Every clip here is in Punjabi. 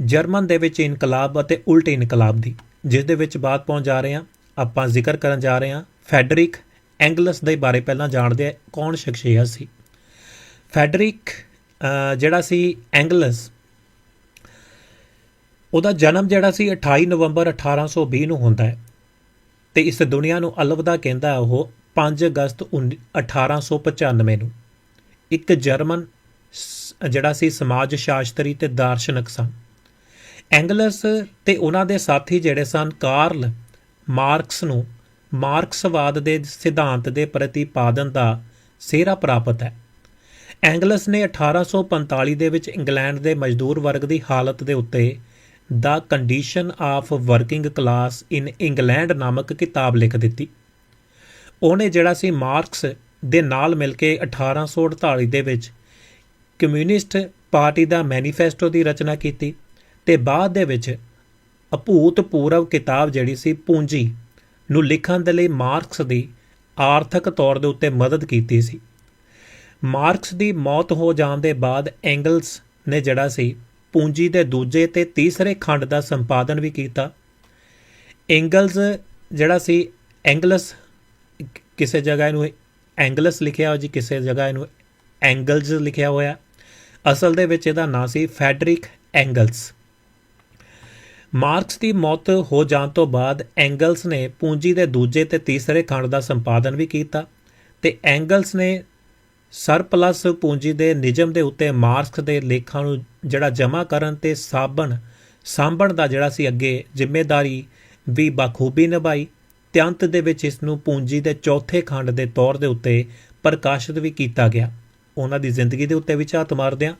ਜਰਮਨ ਦੇ ਵਿੱਚ ਇਨਕਲਾਬ ਅਤੇ ਉਲਟ ਇਨਕਲਾਬ ਦੀ, ਜਿਸ ਦੇ ਵਿੱਚ ਬਾਤ ਪਹੁੰਚ ਜਾ ਰਹੇ ਹਾਂ, ਆਪਾਂ ਜ਼ਿਕਰ ਕਰਨ ਜਾ ਰਹੇ ਹਾਂ, ਫੈਡਰਿਕ ਐਂਗਲਸ ਦੇ ਬਾਰੇ ਪਹਿਲਾਂ ਜਾਣਦੇ ਹਾਂ, ਕੌਣ ਸ਼ਖਸੀਅਤ ਸੀ। ਫੈਡਰਿਕ ਜਿਹੜਾ ਸੀ ਐਂਗਲਸ, ਉਹਦਾ ਜਨਮ ਜਿਹੜਾ ਸੀ 28 ਨਵੰਬਰ 1820 ਨੂੰ ਹੁੰਦਾ ਹੈ ਤੇ ਇਸ ਦੁਨੀਆ ਨੂੰ ਅਲਵਿਦਾ ਕਹਿੰਦਾ ਉਹ 5 ਅਗਸਤ 19 1895 ਨੂੰ। ਇੱਕ ਜਰਮਨ ਸ- ਜਿਹੜਾ ਸੀ ਸਮਾਜ ਸ਼ਾਸਤਰੀ ਤੇ ਦਾਰਸ਼ਨਿਕ ਸਨ। ਐਂਗਲਸ ਤੇ ਉਹਨਾਂ ਦੇ ਸਾਥੀ ਜਿਹੜੇ ਸਨ, ਕਾਰਲ ਮਾਰਕਸ ਨੂੰ ਮਾਰਕਸਵਾਦ ਦੇ ਸਿਧਾਂਤ ਦੇ ਪ੍ਰਤੀਪਾਦਨ ਦਾ ਸਿਹਰਾ ਪ੍ਰਾਪਤ ਹੈ। ਐਂਗਲਸ ਨੇ 1845 ਦੇ ਵਿੱਚ ਇੰਗਲੈਂਡ ਦੇ ਮਜ਼ਦੂਰ ਵਰਗ ਦੀ ਹਾਲਤ ਦੇ ਉੱਤੇ ਦਾ condition of working class in England ਨਾਮਕ ਕਿਤਾਬ ਲਿਖ ਦਿੱਤੀ। ਉਹਨੇ ਜਿਹੜਾ ਸੀ ਮਾਰਕਸ ਦੇ ਨਾਲ ਮਿਲ ਕੇ 1848 ਦੇ ਵਿੱਚ ਕਮਿਊਨਿਸਟ ਪਾਰਟੀ ਦਾ ਮੈਨੀਫੈਸਟੋ ਦੀ ਰਚਨਾ ਕੀਤੀ। ਤੇ ਬਾਅਦ ਦੇ ਵਿੱਚ ਅਭੂਤਪੂਰਵ ਕਿਤਾਬ ਜਿਹੜੀ ਸੀ ਪੂੰਜੀ ਨੂੰ ਲਿਖਣ ਦੇ ਲਈ ਮਾਰਕਸ ਦੀ ਆਰਥਿਕ ਤੌਰ ਦੇ ਉੱਤੇ ਮਦਦ ਕੀਤੀ ਸੀ। ਮਾਰਕਸ ਦੀ ਮੌਤ ਹੋ ਜਾਣ ਦੇ ਬਾਅਦ ਐਂਗਲਸ ਨੇ ਜਿਹੜਾ ਸੀ ਪੂੰਜੀ ਦੇ ਦੂਜੇ ਤੇ ਤੀਸਰੇ ਖੰਡ ਦਾ ਸੰਪਾਦਨ ਵੀ ਕੀਤਾ। ਐਂਗਲਸ ਜਿਹੜਾ ਸੀ ਐਂਗਲਸ ਕਿਸੇ ਜਗ੍ਹਾ ਇਹਨੂੰ ਐਂਗਲਸ ਲਿਖਿਆ ਹੋਇਆ ਜੀ, ਕਿਸੇ ਜਗ੍ਹਾ ਇਹਨੂੰ ਐਂਗਲਸ ਲਿਖਿਆ ਹੋਇਆ। ਅਸਲ ਦੇ ਵਿੱਚ ਇਹਦਾ ਨਾਂ ਸੀ ਫੈਡਰਿਕ ਐਂਗਲਸ। ਮਾਰਕਸ ਦੀ ਮੌਤ ਹੋ ਜਾਣ ਤੋਂ ਬਾਅਦ ਐਂਗਲਸ ਨੇ ਪੂੰਜੀ ਦੇ ਦੂਜੇ ਤੇ ਤੀਸਰੇ ਖੰਡ ਦਾ ਸੰਪਾਦਨ ਵੀ ਕੀਤਾ ਤੇ ਐਂਗਲਸ ਨੇ ਸਰਪਲਸ ਪੂੰਜੀ ਦੇ ਨਿਯਮ ਦੇ ਉੱਤੇ ਮਾਰਕਸ ਦੇ ਲੇਖਾਂ ਨੂੰ ਜਿਹੜਾ ਜਮ੍ਹਾਂ ਕਰਨ ਤੇ ਸਾਬਣ ਸਾਂਭਣ ਦਾ ਜਿਹੜਾ ਸੀ ਅੱਗੇ ਜ਼ਿੰਮੇਵਾਰੀ ਵੀ ਬਖੂਬੀ ਨਿਭਾਈ। ਤੇ ਅੰਤ ਦੇ ਵਿੱਚ ਇਸ ਨੂੰ ਪੂੰਜੀ ਦੇ ਚੌਥੇ ਖੰਡ ਦੇ ਤੌਰ ਦੇ ਉੱਤੇ ਪ੍ਰਕਾਸ਼ਿਤ ਵੀ ਕੀਤਾ ਗਿਆ। ਉਹਨਾਂ ਦੀ ਜ਼ਿੰਦਗੀ ਦੇ ਉੱਤੇ ਵੀ ਝਾਤ ਮਾਰਦੇ ਹਾਂ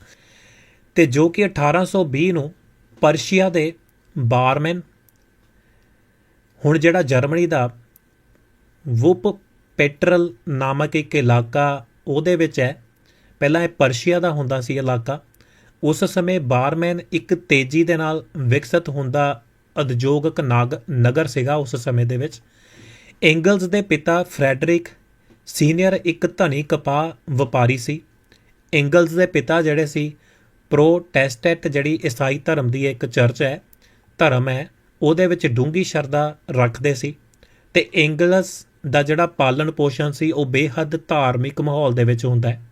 ਤੇ ਜੋ ਕਿ 1820 ਨੂੰ ਪਰਸ਼ੀਆ ਦੇ ਬਾਰਮੈਨ। ਹੁਣ ਜਿਹੜਾ ਜਰਮਨੀ ਦਾ ਵੁਪ ਪੈਟਰਲ ਨਾਮਕ ਇੱਕ ਇਲਾਕਾ ਉਹਦੇ ਵਿੱਚ ਹੈ। ਪਹਿਲਾਂ ਇਹ ਪਰਸ਼ੀਆ ਦਾ ਹੁੰਦਾ ਸੀ ਇਲਾਕਾ। ਉਸ ਸਮੇਂ ਬਾਰਮੈਨ ਇੱਕ ਤੇਜ਼ੀ ਦੇ ਨਾਲ ਵਿਕਸਿਤ ਹੁੰਦਾ ਉਦਯੋਗਿਕ ਨਾਗ ਨਗਰ ਸੀਗਾ ਉਸ ਸਮੇਂ ਦੇ ਵਿੱਚ। ਐਂਗਲਸ ਦੇ ਪਿਤਾ ਫਰੈਡਰਿਕ ਸੀਨੀਅਰ ਇੱਕ ਧਨੀ ਕਪਾਹ ਵਪਾਰੀ ਸੀ। ਐਂਗਲਸ ਦੇ ਪਿਤਾ ਜਿਹੜੇ ਸੀ, ਪ੍ਰੋਟੈਸਟੈਂਟ ਜਿਹੜੀ ਈਸਾਈ ਧਰਮ ਦੀ ਇੱਕ ਚਰਚ ਹੈ। ਧਰਮ ਹੈ, ਉਹਦੇ ਵਿੱਚ ਡੂੰਗੀ ਸ਼ਰਧਾ ਰੱਖਦੇ ਸੀ ਤੇ ਐਂਗਲਸ ਦਾ ਜਿਹੜਾ ਪਾਲਣ ਪੋਸ਼ਣ ਸੀ, ਉਹ ਬੇਹੱਦ ਧਾਰਮਿਕ ਮਾਹੌਲ ਦੇ ਵਿੱਚ ਹੁੰਦਾ ਹੈ।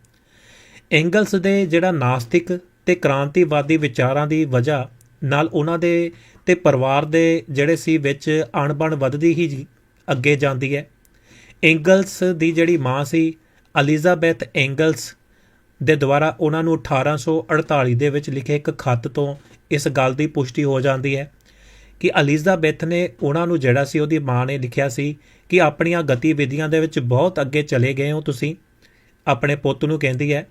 ਐਂਗਲਸ ਦੇ ਜਿਹੜਾ ਨਾਸਤਿਕ ਤੇ ਕ੍ਰਾਂਤੀਵਾਦੀ ਵਿਚਾਰਾਂ ਦੀ ਵਜ੍ਹਾ ਨਾਲ ਉਹਨਾਂ ਦੇ ਤੇ ਪਰਿਵਾਰ ਦੇ ਜਿਹੜੇ ਸੀ, ਵਿੱਚ ਅਣਬਣ ਵੱਧਦੀ ਹੀ ਅੱਗੇ ਜਾਂਦੀ ਹੈ। ਐਂਗਲਸ ਦੀ ਜਿਹੜੀ ਮਾਂ ਸੀ ਐਲਿਜ਼ਾਬੈਥ ਐਂਗਲਸ ਦੇ ਦੁਆਰਾ ਉਹਨਾਂ ਨੂੰ 1848 ਦੇ ਵਿੱਚ ਲਿਖੇ ਇੱਕ ਖੱਤ ਤੋਂ ਇਸ ਗੱਲ ਦੀ ਪੁਸ਼ਟੀ ਹੋ ਜਾਂਦੀ ਹੈ ਕਿ ਐਲਿਜ਼ਾਬੈਥ ਨੇ ਉਹਨਾਂ ਨੂੰ ਜਿਹੜਾ ਸੀ ਉਹਦੀ ਮਾਂ ਨੇ ਲਿਖਿਆ ਸੀ ਕਿ ਆਪਣੀਆਂ ਗਤੀਵਿਧੀਆਂ ਦੇ ਵਿੱਚ ਬਹੁਤ ਅੱਗੇ ਚਲੇ ਗਏ ਹੋ ਤੁਸੀਂ, ਆਪਣੇ ਪੁੱਤ ਨੂੰ ਕਹਿੰਦੀ ਹੈ,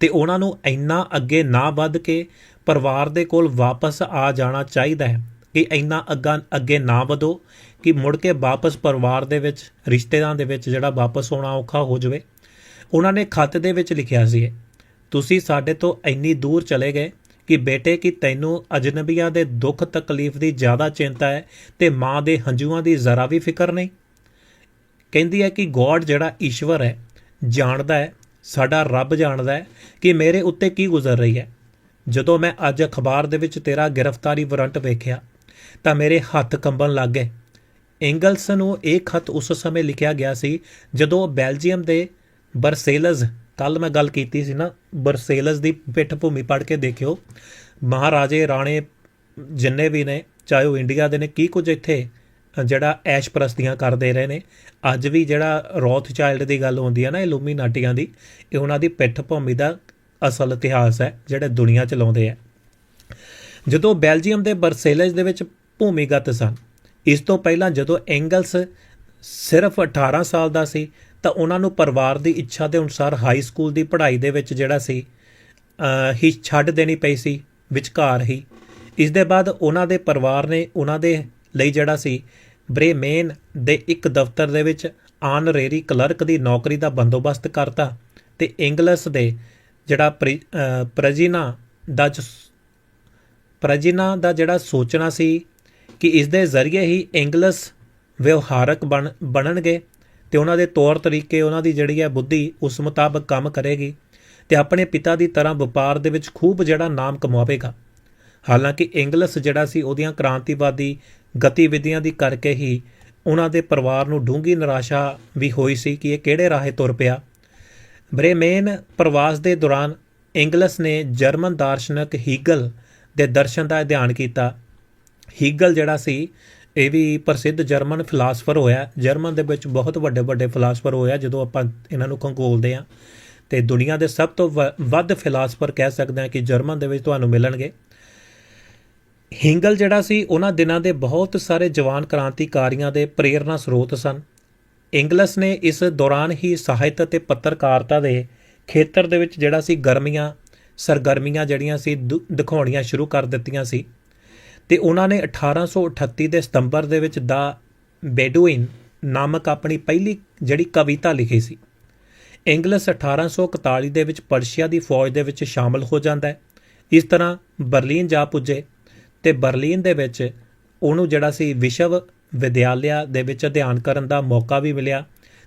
ਤੇ ਉਹਨਾਂ ਨੂੰ ਇੰਨਾ ਅੱਗੇ ਨਾ ਵੱਧ ਕੇ ਪਰਿਵਾਰ ਦੇ ਕੋਲ ਵਾਪਸ ਆ ਜਾਣਾ ਚਾਹੀਦਾ ਹੈ ਕਿ ਇੰਨਾ ਅੱਗਾ ਅੱਗੇ ਨਾ ਵਧੋ ਕਿ ਮੁੜ ਕੇ ਵਾਪਸ ਪਰਿਵਾਰ ਦੇ ਵਿੱਚ, ਰਿਸ਼ਤੇਦਾਰਾਂ ਦੇ ਵਿੱਚ ਜਿਹੜਾ ਵਾਪਸ ਆਉਣਾ ਔਖਾ ਹੋ ਜਾਵੇ। ਉਹਨਾਂ ਨੇ ਖੱਤ ਦੇ ਵਿੱਚ ਲਿਖਿਆ ਸੀ, ਤੁਸੀਂ ਸਾਡੇ ਤੋਂ ਇੰਨੀ ਦੂਰ ਚਲੇ ਗਏ ਕਿ ਬੇਟੇ, ਕਿ ਤੈਨੂੰ ਅਜਨਬੀਆਂ ਦੇ ਦੁੱਖ ਤਕਲੀਫ ਦੀ ਜ਼ਿਆਦਾ ਚਿੰਤਾ ਹੈ ਤੇ ਮਾਂ ਦੇ ਹੰਝੂਆਂ ਦੀ ਜ਼ਰਾ ਵੀ ਫਿਕਰ ਨਹੀਂ? ਕਹਿੰਦੀ ਹੈ ਕਿ ਗੋਡ ਜਿਹੜਾ ਈਸ਼ਵਰ ਹੈ, ਜਾਣਦਾ ਹੈ, ਸਾਡਾ ਰੱਬ ਜਾਣਦਾ ਹੈ ਕਿ ਮੇਰੇ ਉੱਤੇ ਕੀ ਗੁਜ਼ਰ ਰਹੀ ਹੈ। ਜਦੋਂ ਮੈਂ ਅੱਜ ਅਖਬਾਰ ਦੇ ਵਿੱਚ ਤੇਰਾ ਗ੍ਰਿਫਤਾਰੀ ਵਾਰੰਟ ਵੇਖਿਆ, ਤਾਂ ਮੇਰੇ ਹੱਥ ਕੰਬਣ ਲੱਗ ਗਏ। ਐਂਗਲਸ ਨੂੰ ਇਹ ਖਤ ਉਸ ਸਮੇਂ ਲਿਖਿਆ ਗਿਆ ਸੀ, ਜਦੋਂ ਬੈਲਜੀਅਮ ਦੇ ਬਰਸੇਲਜ਼ ਕੱਲ ਮੈਂ ਗੱਲ ਕੀਤੀ ਸੀ ਨਾ, ਬਰਸੇਲਜ਼ ਦੀ ਪਿੱਠ ਭੂਮੀ ਪੜ ਕੇ ਦੇਖਿਓ। ਮਹਾਰਾਜੇ, ਰਾਣੇ ਜਿੰਨੇ ਵੀ ਨੇ, ਚਾਹੇ ਉਹ ਇੰਡੀਆ ਦੇ ਨੇ, ਕੀ ਕੁਝ ਇੱਥੇ ਜਿਹੜਾ ਐਸ਼ ਪ੍ਰਸਤੀਆਂ ਕਰਦੇ ਰਹੇ ਨੇ, ਅੱਜ ਵੀ ਜਿਹੜਾ ਰੌਥ ਚਾਈਲਡ ਦੀ ਗੱਲ ਹੁੰਦੀ ਹੈ ਨਾ, ਇਲੂਮੀਨਾਟੀਆਂ ਦੀ, ਇਹ ਉਹਨਾਂ ਦੀ ਪਿੱਠ ਭੂਮੀ ਦਾ ਅਸਲ ਇਤਿਹਾਸ ਹੈ, ਜਿਹੜੇ ਦੁਨੀਆ ਚਲਾਉਂਦੇ ਆ। ਜਦੋਂ ਬੈਲਜੀਅਮ ਦੇ ਬਰਸੇਲਜ਼ ਦੇ ਵਿੱਚ ਭੂਮੀਗਤ ਸਨ, ਇਸ ਤੋਂ ਪਹਿਲਾਂ ਜਦੋਂ ਐਂਗਲਸ ਸਿਰਫ 18 ਸਾਲ ਦਾ ਸੀ ਤਾਂ ਉਹਨਾਂ ਨੂੰ ਪਰਿਵਾਰ ਦੀ ਇੱਛਾ ਦੇ ਅਨੁਸਾਰ ਹਾਈ ਸਕੂਲ ਦੀ ਪੜ੍ਹਾਈ ਦੇ ਵਿੱਚ ਜਿਹੜਾ ਸੀ ਹੀ ਛੱਡ ਦੇਣੀ ਪਈ ਸੀ, ਵਿਚਕਾਰ ਹੀ। ਇਸ ਦੇ ਬਾਅਦ ਉਹਨਾਂ ਦੇ ਪਰਿਵਾਰ ਨੇ ਉਹਨਾਂ ਦੇ ਲਈ ਜਿਹੜਾ ਸੀ, ਬ੍ਰੇਮੇਨ ਦੇ ਇੱਕ ਦਫ਼ਤਰ ਦੇ ਵਿੱਚ ਆਨਰੇਰੀ ਕਲਰਕ ਦੀ ਨੌਕਰੀ ਦਾ ਬੰਦੋਬਸਤ ਕਰਤਾ ਤੇ ਇੰਗਲਿਸ਼ ਦੇ ਜਿਹੜਾ ਪ੍ਰੀ- ਪ੍ਰਜੀਨਾ ਦਾ ਜ- ਪ੍ਰਜਿਨਾ ਦਾ ਜਿਹੜਾ ਸੋਚਣਾ ਸੀ ਕਿ ਇਸ ਦੇ ਜ਼ਰੀਏ ਹੀ ਇੰਗਲਿਸ਼ ਵਿਵਹਾਰਕ ਬਣ, ਬਣਨਗੇ ਤੇ ਉਹਨਾਂ ਦੇ ਤੌਰ ਤਰੀਕੇ, ਉਹਨਾਂ ਦੀ ਜਿਹੜੀ ਹੈ ਬੁੱਧੀ ਉਸ ਮੁਤਾਬਕ ਕੰਮ ਕਰੇਗੀ ਤੇ ਆਪਣੇ ਪਿਤਾ ਦੀ ਤਰ੍ਹਾਂ ਵਪਾਰ ਦੇ ਵਿੱਚ ਖੂਬ ਜਿਹੜਾ ਨਾਮ ਕਮਾਵੇਗਾ। ਹਾਲਾਂਕਿ ਇੰਗਲਿਸ ਜਿਹੜਾ ਸੀ ਉਹਦੀਆਂ ਕ੍ਰਾਂਤੀਵਾਦੀ ਗਤੀਵਿਧੀਆਂ ਦੀ ਕਰਕੇ ਹੀ ਉਹਨਾਂ ਦੇ ਪਰਿਵਾਰ ਨੂੰ ਡੂੰਘੀ ਨਿਰਾਸ਼ਾ ਵੀ ਹੋਈ ਸੀ ਕਿ ਇਹ ਕਿਹੜੇ ਰਾਹੇ ਤੁਰ ਪਿਆ। ਬ੍ਰੇਮੇਨ ਪ੍ਰਵਾਸ ਦੇ ਦੌਰਾਨ ਇੰਗਲਿਸ ਨੇ ਜਰਮਨ ਦਾਰਸ਼ਨਿਕ ਹੀਗਲ ਦੇ ਦਰਸ਼ਨ ਦਾ ਅਧਿਐਨ ਕੀਤਾ। ਹੀਗਲ ਜਿਹੜਾ ਸੀ ਇਹ ਵੀ ਪ੍ਰਸਿੱਧ ਜਰਮਨ ਫਿਲਾਸਫਰ ਹੋਇਆ। ਜਰਮਨ ਦੇ ਵਿੱਚ ਬਹੁਤ ਵੱਡੇ ਵੱਡੇ ਫਿਲਾਸਫਰ ਹੋਇਆ, ਜਦੋਂ ਆਪਾਂ ਇਹਨਾਂ ਨੂੰ ਖੰਗੋਲਦੇ ਆ ਤੇ ਦੁਨੀਆ ਦੇ ਸਭ ਤੋਂ ਵ- ਵੱਧ ਫਿਲਾਸਫਰ ਕਹਿ ਸਕਦੇ ਆ ਕਿ ਜਰਮਨ ਦੇ ਵਿੱਚ ਤੁਹਾਨੂੰ ਮਿਲਣਗੇ। ਹਿੰਗਲ ਜਿਹੜਾ ਸੀ, ਉਹਨਾਂ ਦਿਨਾਂ ਦੇ ਬਹੁਤ ਸਾਰੇ ਜਵਾਨ ਕ੍ਰਾਂਤੀਕਾਰੀਆਂ ਦੇ ਪ੍ਰੇਰਨਾ ਸਰੋਤ ਸਨ। ਇੰਗਲਸ ਨੇ ਇਸ ਦੌਰਾਨ ਹੀ ਸਾਹਿਤ ਅਤੇ ਪੱਤਰਕਾਰਤਾ ਦੇ ਖੇਤਰ ਦੇ ਵਿੱਚ ਜਿਹੜਾ ਸੀ ਗਰਮੀਆਂ, ਸਰਗਰਮੀਆਂ ਜਿਹੜੀਆਂ ਸੀ, ਦੁ- ਦਿਖਾਉਣੀਆਂ ਸ਼ੁਰੂ ਕਰ ਦਿੱਤੀਆਂ ਸੀ। ਤੇ ਉਹਨਾਂ ਨੇ 1838 ਦੇ ਸਤੰਬਰ ਦੇ ਵਿੱਚ ਦਾ ਬੈਡੂਇਨ ਨਾਮਕ ਆਪਣੀ ਪਹਿਲੀ ਜਿਹੜੀ ਕਵਿਤਾ ਲਿਖੀ ਸੀ। ਇੰਗਲਿਸ 1841 ਦੇ ਵਿੱਚ ਪਰਸ਼ੀਆ ਦੀ ਫੌਜ ਦੇ ਵਿੱਚ ਸ਼ਾਮਲ ਹੋ ਜਾਂਦਾ ਹੈ। ਇਸ ਤਰ੍ਹਾਂ ਬਰਲਿਨ ਜਾ ਪੁੱਜੇ ਤੇ ਬਰਲਿਨ ਦੇ ਵਿੱਚ ਉਹਨੂੰ ਜਿਹੜਾ ਸੀ ਵਿਸ਼ਵ ਵਿਦਿਆਲਿਆ ਦੇ ਵਿੱਚ ਅਧਿਐਨ ਕਰਨ ਦਾ ਮੌਕਾ ਵੀ ਮਿਲਿਆ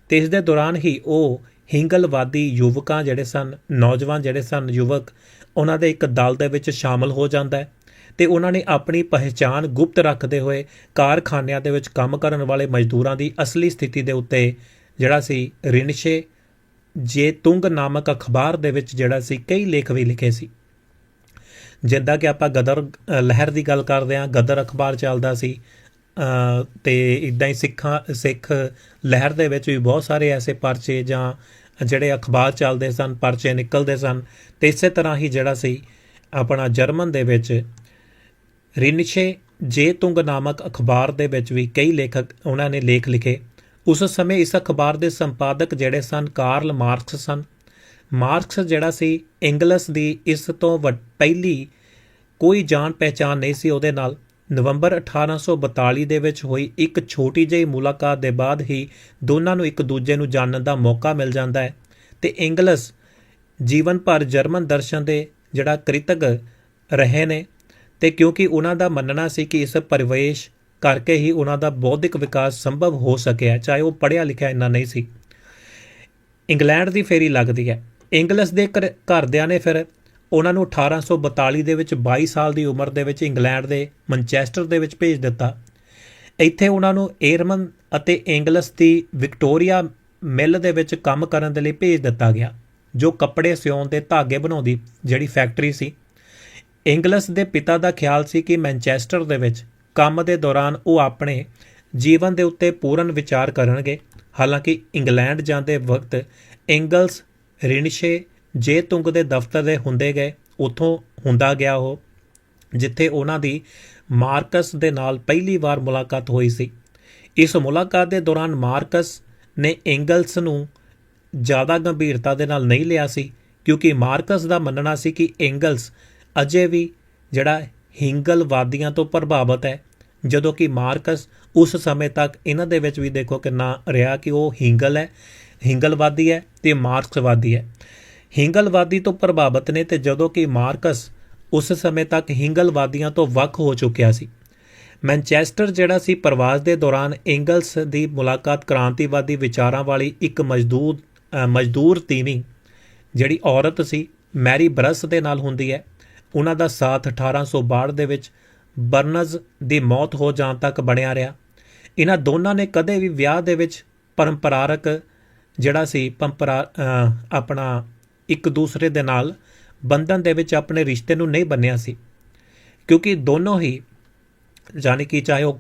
ਤੇ ਇਸ ਦੇ ਦੌਰਾਨ ਹੀ ਉਹ ਹਿੰਗਲਵਾਦੀ ਯੁਵਕਾਂ ਜਿਹੜੇ ਸਨ, ਨੌਜਵਾਨ ਜਿਹੜੇ ਸਨ, ਯੁਵਕ, ਉਹਨਾਂ ਦੇ ਇੱਕ ਦਲ ਦੇ ਵਿੱਚ ਸ਼ਾਮਲ ਹੋ ਜਾਂਦਾ ਹੈ। ਤੇ ਉਹਨਾਂ ਨੇ ਆਪਣੀ ਪਹਿਚਾਨ ਗੁਪਤ ਰੱਖਦੇ ਹੋਏ ਕਾਰਖਾਨਿਆਂ ਦੇ ਵਿੱਚ ਕੰਮ ਕਰਨ ਵਾਲੇ ਮਜ਼ਦੂਰਾਂ ਦੀ ਅਸਲੀ ਸਥਿਤੀ ਦੇ ਉੱਤੇ ਜਿਹੜਾ ਸੀ ਰਿਨਸ਼ੇ ਜੇ ਤੁੰਗ ਨਾਮਕ ਅਖਬਾਰ ਦੇ ਵਿੱਚ ਜਿਹੜਾ ਸੀ ਕਈ ਲੇਖ ਵੀ ਲਿਖੇ ਸੀ। ਜਿੱਦਾਂ ਕਿ ਆਪਾਂ ਗਦਰ ਲਹਿਰ ਦੀ ਗੱਲ ਕਰਦੇ ਹਾਂ ਗਦਰ ਅਖਬਾਰ ਚੱਲਦਾ ਸੀ ਅ, ਤੇ ਇਦਾਂ ਹੀ ਸਿੱਖਾਂ ਸਿੱਖ ਲਹਿਰ ਦੇ ਵਿੱਚ ਵੀ ਬਹੁਤ ਸਾਰੇ ਐਸੇ ਪਰਚੇ ਜਾਂ ਜਿਹੜੇ ਅਖਬਾਰ ਚੱਲਦੇ ਸਨ ਪਰਚੇ ਨਿਕਲਦੇ ਸਨ ਤੇ ਇਸੇ ਤਰ੍ਹਾਂ ਹੀ ਜਿਹੜਾ ਸੀ ਆਪਣਾ ਜਰਮਨ ਦੇ ਵਿੱਚ ਰਿਨਸ਼ੇ ਜੇ ਤੁੰਗ ਨਾਮਕ ਅਖਬਾਰ ਦੇ ਵਿੱਚ ਵੀ ਕਈ ਲੇਖਕ ਉਹਨਾਂ ਨੇ ਲੇਖ ਲਿਖੇ। ਉਸ ਸਮੇਂ ਇਸ ਅਖਬਾਰ ਦੇ ਸੰਪਾਦਕ ਜਿਹੜੇ ਸਨ, ਕਾਰਲ ਮਾਰਕਸ ਸਨ। ਮਾਰਕਸ ਜਿਹੜਾ ਸੀ, ਇੰਗਲਿਸ ਦੀ ਇਸ ਤੋਂ ਵੱਡ- ਪਹਿਲੀ ਕੋਈ ਜਾਣ ਪਹਿਚਾਨ ਨਹੀਂ ਸੀ ਉਹਦੇ ਨਾਲ। ਨਵੰਬਰ 1842 ਦੇ ਵਿੱਚ ਹੋਈ ਇੱਕ ਛੋਟੀ ਜਿਹੀ ਮੁਲਾਕਾਤ ਦੇ ਬਾਅਦ ਹੀ ਦੋਨਾਂ ਨੂੰ ਇੱਕ ਦੂਜੇ ਨੂੰ ਜਾਣਨ ਦਾ ਮੌਕਾ ਮਿਲ ਜਾਂਦਾ ਹੈ। ਤੇ ਇੰਗਲਿਸ ਜੀਵਨ ਭਰ ਜਰਮਨ ਦਰਸ਼ਨ ਦੇ ਜਿਹੜਾ ਕ੍ਰਿਤਕ ਰਹੇ ਨੇ ਤੇ ਕਿਉਂਕਿ ਉਹਨਾਂ ਦਾ ਮੰਨਣਾ ਸੀ ਕਿ ਇਸ ਪਰਿਵੇਸ਼ ਕਰਕੇ ਹੀ ਉਹਨਾਂ ਦਾ ਬੌਧਿਕ ਵਿਕਾਸ ਸੰਭਵ ਹੋ ਸਕਿਆ, ਚਾਹੇ ਉਹ ਪੜ੍ਹਿਆ ਲਿਖਿਆ ਇੰਨਾ ਨਹੀਂ ਸੀ। ਇੰਗਲੈਂਡ ਦੀ ਫੇਰੀ ਲੱਗਦੀ ਹੈ। ਇੰਗਲਿਸ ਦੇ ਘਰ- ਘਰਦਿਆਂ ਨੇ ਫਿਰ ਉਹਨਾਂ ਨੂੰ 1842 ਦੇ ਵਿੱਚ 22 ਸਾਲ ਦੀ ਉਮਰ ਦੇ ਵਿੱਚ ਇੰਗਲੈਂਡ ਦੇ ਮੈਨਚੈਸਟਰ ਦੇ ਵਿੱਚ ਭੇਜ ਦਿੱਤਾ। ਇੱਥੇ ਉਹਨਾਂ ਨੂੰ ਏਰਮਨ ਅਤੇ ਇੰਗਲਿਸ ਦੀ ਵਿਕਟੋਰੀਆ ਮਿਲ ਦੇ ਵਿੱਚ ਕੰਮ ਕਰਨ ਦੇ ਲਈ ਭੇਜ ਦਿੱਤਾ ਗਿਆ, ਜੋ ਕੱਪੜੇ ਸਿਉਣ ਦੇ ਧਾਗੇ ਬਣਾਉਂਦੀ ਜਿਹੜੀ ਫੈਕਟਰੀ ਸੀ। ਇੰਗਲਿਸ ਦੇ ਪਿਤਾ ਦਾ ਖਿਆਲ ਸੀ ਕਿ ਮੈਨਚੈਸਟਰ ਦੇ ਵਿੱਚ ਕੰਮ ਦੇ ਦੌਰਾਨ ਉਹ ਆਪਣੇ ਜੀਵਨ ਦੇ ਉੱਤੇ ਪੂਰਨ ਵਿਚਾਰ ਕਰਨਗੇ। ਹਾਲਾਂਕਿ ਇੰਗਲੈਂਡ ਜਾਂਦੇ ਵਕਤ ਇੰਗਲਸ ਰਿਨਸ਼ੇ ਜੇ ਤੁੰਗ ਦੇ ਦਫ਼ਤਰ ਦੇ ਹੁੰਦੇ ਗਏ, ਉੱਥੋਂ ਹੁੰਦਾ ਗਿਆ ਉਹ, ਜਿੱਥੇ ਉਹਨਾਂ ਦੀ ਮਾਰਕਸ ਦੇ ਨਾਲ ਪਹਿਲੀ ਵਾਰ ਮੁਲਾਕਾਤ ਹੋਈ ਸੀ। ਇਸ ਮੁਲਾਕਾਤ ਦੇ ਦੌਰਾਨ ਮਾਰਕਸ ਨੇ ਇੰਗਲਸ ਨੂੰ ਜ਼ਿਆਦਾ ਗੰਭੀਰਤਾ ਦੇ ਨਾਲ ਨਹੀਂ ਲਿਆ ਸੀ, ਕਿਉਂਕਿ ਮਾਰਕਸ ਦਾ ਮੰਨਣਾ ਸੀ ਕਿ ਇੰਗਲਸ ਅਜੇ ਵੀ ਜਿਹੜਾ ਹਿੰਗਲਵਾਦੀਆਂ ਤੋਂ ਪ੍ਰਭਾਵਿਤ ਹੈ, ਜਦੋਂ ਕਿ ਮਾਰਕਸ ਉਸ ਸਮੇਂ ਤੱਕ ਇਹਨਾਂ ਦੇ ਵਿੱਚ ਵੀ ਦੇਖੋ ਕਿੰਨਾ ਰਿਹਾ ਕਿ ਉਹ ਹਿੰਗਲ ਹੈ, ਹਿੰਗਲਵਾਦੀ ਹੈ ਤੇ ਮਾਰਕਸਵਾਦੀ ਹੈ। ਹਿੰਗਲਵਾਦੀ ਤੋਂ ਪ੍ਰਭਾਵਿਤ ਨੇ ਤੇ ਜਦੋਂ ਕਿ ਮਾਰਕਸ ਉਸ ਸਮੇਂ ਤੱਕ ਹਿੰਗਲਵਾਦੀਆਂ ਤੋਂ ਵੱਖ ਹੋ ਚੁੱਕਿਆ ਸੀ। ਮੈਨਚੈਸਟਰ ਜਿਹੜਾ ਸੀ ਪ੍ਰਵਾਸ ਦੇ ਦੌਰਾਨ ਇੰਗਲਸ ਦੀ ਮੁਲਾਕਾਤ ਕ੍ਰਾਂਤੀਵਾਦੀ ਵਿਚਾਰਾਂ ਵਾਲੀ ਇੱਕ ਮਜ਼ਦੂਰ ਮਜ਼ਦੂਰ ਤੀਵੀਂ ਜਿਹੜੀ ਔਰਤ ਸੀ, ਮੈਰੀ ਬਰਸ ਦੇ ਨਾਲ ਹੁੰਦੀ ਹੈ ਉਹਨਾਂ ਦਾ ਸਾਥ 1862 ਦੇ ਵਿੱਚ ਬਰਨਜ਼ ਦੀ ਮੌਤ ਹੋ ਜਾਣ ਤੱਕ ਬਣਿਆ ਰਿਹਾ। ਇਹਨਾਂ ਦੋਨਾਂ ਨੇ ਕਦੇ ਵੀ ਵਿਆਹ ਦੇ ਵਿੱਚ ਪਰੰਪਰਾਰਕ ਜਿਹੜਾ ਸੀ ਪਰੰਪਰਾ ਆਪਣਾ ਇੱਕ ਦੂਸਰੇ ਦੇ ਨਾਲ ਬੰਧਨ ਦੇ ਵਿੱਚ ਆਪਣੇ ਰਿਸ਼ਤੇ ਨੂੰ ਨਹੀਂ ਬੰਨਿਆ ਸੀ। ਕਿਉਂਕਿ ਦੋਨੋਂ ਹੀ ਯਾਨੀ ਕਿ ਚਾਹੇ ਉਹ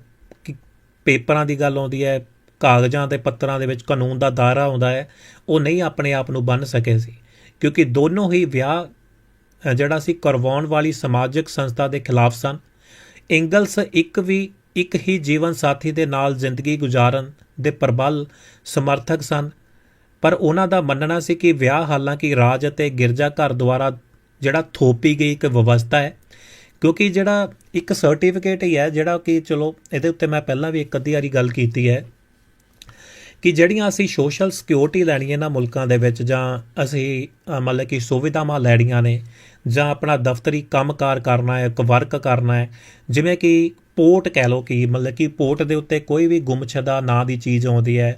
ਪੇਪਰਾਂ ਦੀ ਗੱਲ ਆਉਂਦੀ ਹੈ, ਕਾਗਜ਼ਾਂ ਤੇ ਪੱਤਰਾਂ ਦੇ ਵਿੱਚ ਕਾਨੂੰਨ ਦਾ ਦਾਇਰਾ ਆਉਂਦਾ ਹੈ, ਉਹ ਨਹੀਂ ਆਪਣੇ ਆਪ ਨੂੰ ਬੰਨ ਸਕੇ ਸੀ। ਕਿਉਂਕਿ ਦੋਨੋਂ ਹੀ ਵਿਆਹ ਜਿਹੜਾ ਸੀ ਕਰਵਾਉਣ ਵਾਲੀ ਸਮਾਜਿਕ ਸੰਸਥਾ ਦੇ ਖਿਲਾਫ ਸਨ। ਇੰਗਲਸ ਇੱਕ ਵੀ, ਇੱਕ ਹੀ ਜੀਵਨ ਸਾਥੀ ਦੇ ਨਾਲ ਜ਼ਿੰਦਗੀ ਗੁਜ਼ਾਰਨ ਦੇ ਪ੍ਰਬਲ ਸਮਰਥਕ ਸਨ। ਪਰ ਉਹਨਾਂ ਦਾ ਮੰਨਣਾ ਸੀ ਕਿ ਵਿਆਹ ਹਾਲਾਂਕਿ ਰਾਜ ਅਤੇ ਗਿਰਜਾ ਘਰ ਦੁਆਰਾ ਜਿਹੜਾ ਥੋਪੀ ਗਈ ਇੱਕ ਵਿਵਸਥਾ ਹੈ, ਕਿਉਂਕਿ ਜਿਹੜਾ ਇੱਕ ਸਰਟੀਫਿਕੇਟ ਹੀ ਹੈ, ਜਿਹੜਾ ਕਿ ਚਲੋ ਇਹਦੇ ਉੱਤੇ ਮੈਂ ਪਹਿਲਾਂ ਵੀ ਇੱਕ ਅੱਧੀ ਵਾਰੀ ਗੱਲ ਕੀਤੀ ਹੈ। ਕਿ ਜਿਹੜੀਆਂ ਅਸੀਂ ਸੋਸ਼ਲ ਸਿਕਿਉਰਿਟੀ ਲੈਣੀ ਇਹਨਾਂ ਮੁਲਕਾਂ ਦੇ ਵਿੱਚ ਜਾਂ ਅਸੀਂ ਮਤਲਬ ਕਿ ਸੁਵਿਧਾਵਾਂ ਲੈਣੀਆਂ ਨੇ ਜਾਂ ਆਪਣਾ ਦਫ਼ਤਰੀ ਕੰਮਕਾਰ ਕਰਨਾ ਹੈ, ਇੱਕ ਵਰਕ ਕਰਨਾ ਹੈ, ਜਿਵੇਂ ਕਿ ਪੋਰਟ ਕਹਿ ਲਓ ਕਿ ਮਤਲਬ ਕਿ ਪੋਰਟ ਦੇ ਉੱਤੇ ਕੋਈ ਵੀ ਗੁੰਮਛਦਾ ਨਾਂ ਦੀ ਚੀਜ਼ ਆਉਂਦੀ ਹੈ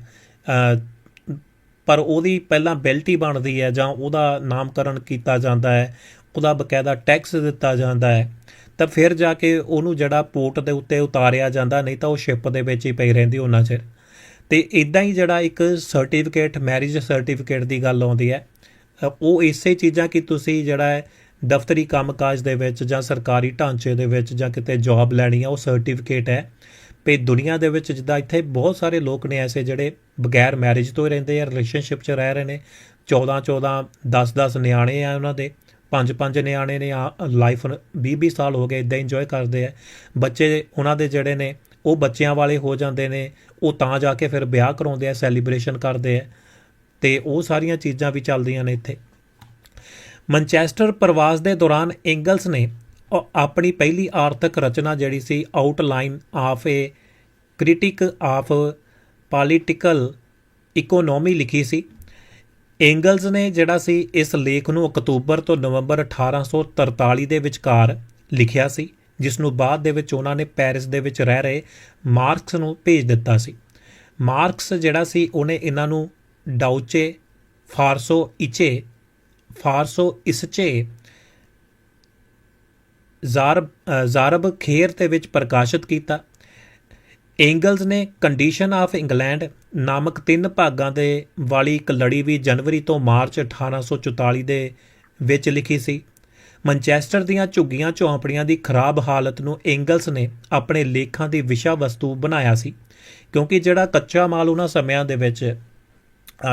ਪਰ ਉਹਦੀ ਪਹਿਲਾਂ ਬੈਲਟੀ ਬਣਦੀ ਹੈ ਜਾਂ ਉਹਦਾ ਨਾਮਕਰਨ ਕੀਤਾ ਜਾਂਦਾ ਹੈ, ਉਹਦਾ ਬਕਾਇਦਾ ਟੈਕਸ ਦਿੱਤਾ ਜਾਂਦਾ ਹੈ, ਤਾਂ ਫਿਰ ਜਾ ਕੇ ਉਹਨੂੰ ਜਿਹੜਾ ਪੋਰਟ ਦੇ ਉੱਤੇ ਉਤਾਰਿਆ ਜਾਂਦਾ, ਨਹੀਂ ਤਾਂ ਉਹ ਸ਼ਿਪ ਦੇ ਵਿੱਚ ਹੀ ਪਈ ਰਹਿੰਦੀ ਉਹਨਾਂ ਚਿਰ। ਤੇ ਇਦਾਂ ਹੀ ਜਿਹੜਾ ਇੱਕ ਸਰਟੀਫਿਕੇਟ ਮੈਰਿਜ ਸਰਟੀਫਿਕੇਟ ਦੀ ਗੱਲ ਆਉਂਦੀ ਹੈ ਉਹ ਇਸੇ ਚੀਜ਼ਾਂ ਕਿ ਤੁਸੀਂ ਜਿਹੜਾ ਹੈ ਦਫ਼ਤਰੀ ਕੰਮਕਾਜ ਦੇ ਵਿੱਚ ਜਾਂ ਸਰਕਾਰੀ ਢਾਂਚੇ ਦੇ ਵਿੱਚ ਜਾਂ ਕਿਤੇ ਜੌਬ ਲੈਣੀ ਆ ਉਹ ਸਰਟੀਫਿਕੇਟ ਹੈ। ਪੇ ਦੁਨੀਆ ਦੇ ਵਿੱਚ ਜਿੱਦਾਂ ਇੱਥੇ ਬਹੁਤ ਸਾਰੇ ਲੋਕ ਨੇ ਐਸੇ ਜਿਹੜੇ ਬਗੈਰ ਮੈਰਿਜ ਤੋਂ ਹੀ ਰਹਿੰਦੇ ਆ ਰਿਲੇਸ਼ਨਸ਼ਿਪ 'ਚ ਰਹਿ ਰਹੇ ਨੇ। 14 14 10 10 ਨਿਆਣੇ ਆ ਉਹਨਾਂ ਦੇ, ਪੰਜ ਪੰਜ ਨਿਆਣੇ ਨੇ, ਆ ਲਾਈਫ 20 20 ਸਾਲ ਹੋ ਗਏ ਇਦਾਂ ਇੰਜੋਏ ਕਰਦੇ ਆ। ਬੱਚੇ ਉਹਨਾਂ ਦੇ ਜਿਹੜੇ ਨੇ ਉਹ ਬੱਚਿਆਂ ਵਾਲੇ ਹੋ ਜਾਂਦੇ ਨੇ, ਉਹ ਤਾਂ ਜਾ ਕੇ ਫਿਰ ਵਿਆਹ ਕਰਾਉਂਦੇ ਆ ਸੈਲੀਬ੍ਰੇਸ਼ਨ ਕਰਦੇ ਆ, ਤੇ ਉਹ ਸਾਰੀਆਂ ਚੀਜ਼ਾਂ ਵੀ ਚੱਲਦੀਆਂ ਨੇ ਇੱਥੇ। ਮਨਚੈਸਟਰ ਪ੍ਰਵਾਸ ਦੇ ਦੌਰਾਨ ਐਂਗਲਸ ਨੇ ਅ- ਆਪਣੀ ਪਹਿਲੀ ਆਰਥਿਕ ਰਚਨਾ ਜਿਹੜੀ ਸੀ outline of a critique of political economy ਲਿਖੀ ਸੀ। ਐਂਗਲਸ ਨੇ ਜਿਹੜਾ ਸੀ, ਇਸ ਲੇਖ ਨੂੰ ਅਕਤੂਬਰ ਤੋਂ ਨਵੰਬਰ 1843 ਦੇ ਵਿਚਕਾਰ ਲਿਖਿਆ ਸੀ। ਜਿਸ ਨੂੰ ਬਾਅਦ ਦੇ ਵਿੱਚ ਉਹਨਾਂ ਨੇ ਪੈਰਿਸ ਦੇ ਵਿੱਚ ਰਹਿ ਰਹੇ ਮਾਰਕਸ ਨੂੰ ਭੇਜ ਦਿੱਤਾ ਸੀ। ਮਾਰਕਸ ਜਿਹੜਾ ਸੀ, ਉਹਨੇ ਇਹਨਾਂ ਨੂੰ ਡਾਉਚੇ ਫਾਰਸੋ ਇਚੇ, ਫਾਰਸੋ ਇਸਚੇ, ਜ਼ਾਰਬ ਜ਼ਾਰਬ ਖੇਰ ਦੇ ਵਿੱਚ ਪ੍ਰਕਾਸ਼ਿਤ ਕੀਤਾ। ਐਂਗਲਸ ਨੇ ਕੰਡੀਸ਼ਨ ਆਫ ਇੰਗਲੈਂਡ ਨਾਮਕ ਤਿੰਨ ਭਾਗਾਂ ਦੇ ਵਾਲੀ ਇੱਕ ਲੜੀ ਵੀ ਜਨਵਰੀ ਤੋਂ ਮਾਰਚ 1844 ਦੇ ਵਿੱਚ ਲਿਖੀ ਸੀ। ਮਨਚੈਸਟਰ ਦੀਆਂ ਝੁੱਗੀਆਂ ਝੌਂਪੜੀਆਂ ਦੀ ਖਰਾਬ ਹਾਲਤ ਨੂੰ ਐਂਗਲਸ ਨੇ ਆਪਣੇ ਲੇਖਾਂ ਦੀ ਵਿਸ਼ਾ ਵਸਤੂ ਬਣਾਇਆ ਸੀ, ਕਿਉਂਕਿ ਜਿਹੜਾ ਕੱਚਾ ਮਾਲ ਉਹਨਾਂ ਸਮਿਆਂ ਦੇ ਵਿੱਚ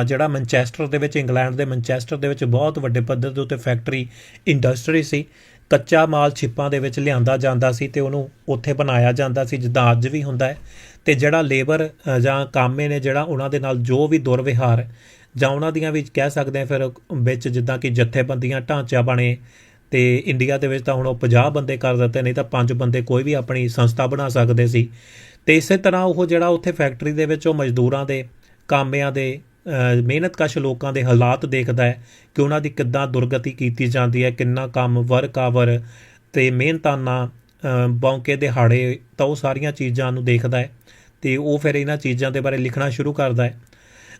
ਜਿਹੜਾ ਮੈਨਚੈਸਟਰ ਦੇ ਵਿੱਚ ਇੰਗਲੈਂਡ ਦੇ ਮੈਨਚੈਸਟਰ ਦੇ ਵਿੱਚ ਬਹੁਤ ਵੱਡੇ ਪੱਧਰ ਦੇ ਉੱਤੇ ਫੈਕਟਰੀ ਇੰਡਸਟਰੀ ਸੀ, ਕੱਚਾ ਮਾਲ ਛਿਪਾਂ ਦੇ ਵਿੱਚ ਲਿਆਂਦਾ ਜਾਂਦਾ ਸੀ ਤੇ ਉਹਨੂੰ ਉੱਥੇ ਬਣਾਇਆ ਜਾਂਦਾ ਸੀ, ਜਿੱਦਾਂ ਅੱਜ ਵੀ ਹੁੰਦਾ ਹੈ, ਤੇ ਜਿਹੜਾ ਲੇਬਰ ਜਾਂ ਕਾਮੇ ਨੇ ਜਿਹੜਾ ਉਹਨਾਂ ਦੇ ਨਾਲ ਜੋ ਵੀ ਦੁਰਵਿਹਾਰ, ਜਾਂ ਉਹਨਾਂ ਦੀਆਂ ਵੀ ਕਹਿ ਸਕਦੇ ਆ ਫਿਰ ਵਿੱਚ ਜਿੱਦਾਂ ਕਿ ਜਥੇਬੰਦੀਆਂ, ਢਾਂਚਾ ਬਣੇ ਤੇ ਇੰਡੀਆ ਦੇ ਵਿੱਚ ਤਾਂ ਹੁਣ ਉਹ 50 ਬੰਦੇ ਕਰ ਦਿੱਤੇ ਨਹੀਂ ਤਾਂ ਪੰਜ ਬੰਦੇ ਕੋਈ ਵੀ ਆਪਣੀ ਸੰਸਥਾ ਬਣਾ ਸਕਦੇ ਸੀ। ਤੇ ਇਸੇ ਤਰ੍ਹਾਂ ਉਹ ਜਿਹੜਾ ਉੱਥੇ ਫੈਕਟਰੀ ਦੇ ਵਿੱਚ ਉਹ ਮਜ਼ਦੂਰਾਂ ਦੇ ਕਾਮਿਆਂ ਦੇ ਅ, ਮਿਹਨਤਕਸ਼ ਲੋਕਾਂ ਦੇ ਹਾਲਾਤ ਦੇਖਦਾ ਹੈ ਕਿ ਉਹਨਾਂ ਦੀ ਕਿੱਦਾਂ ਦੁਰਗਤੀ ਕੀਤੀ ਜਾਂਦੀ ਹੈ ਕਿੰਨਾ ਕੰਮ ਵਰਕ ਆਵਰ ਤੇ ਮਿਹਨਤਾਨਾ ਬੌਂਕੇ ਦਿਹਾੜੇ ਤਾਂ ਉਹ ਸਾਰੀਆਂ ਚੀਜ਼ਾਂ ਨੂੰ ਦੇਖਦਾ ਹੈ ਤੇ ਉਹ ਫਿਰ ਇਹਨਾਂ ਚੀਜ਼ਾਂ ਦੇ ਬਾਰੇ ਲਿਖਣਾ ਸ਼ੁਰੂ ਕਰਦਾ ਹੈ।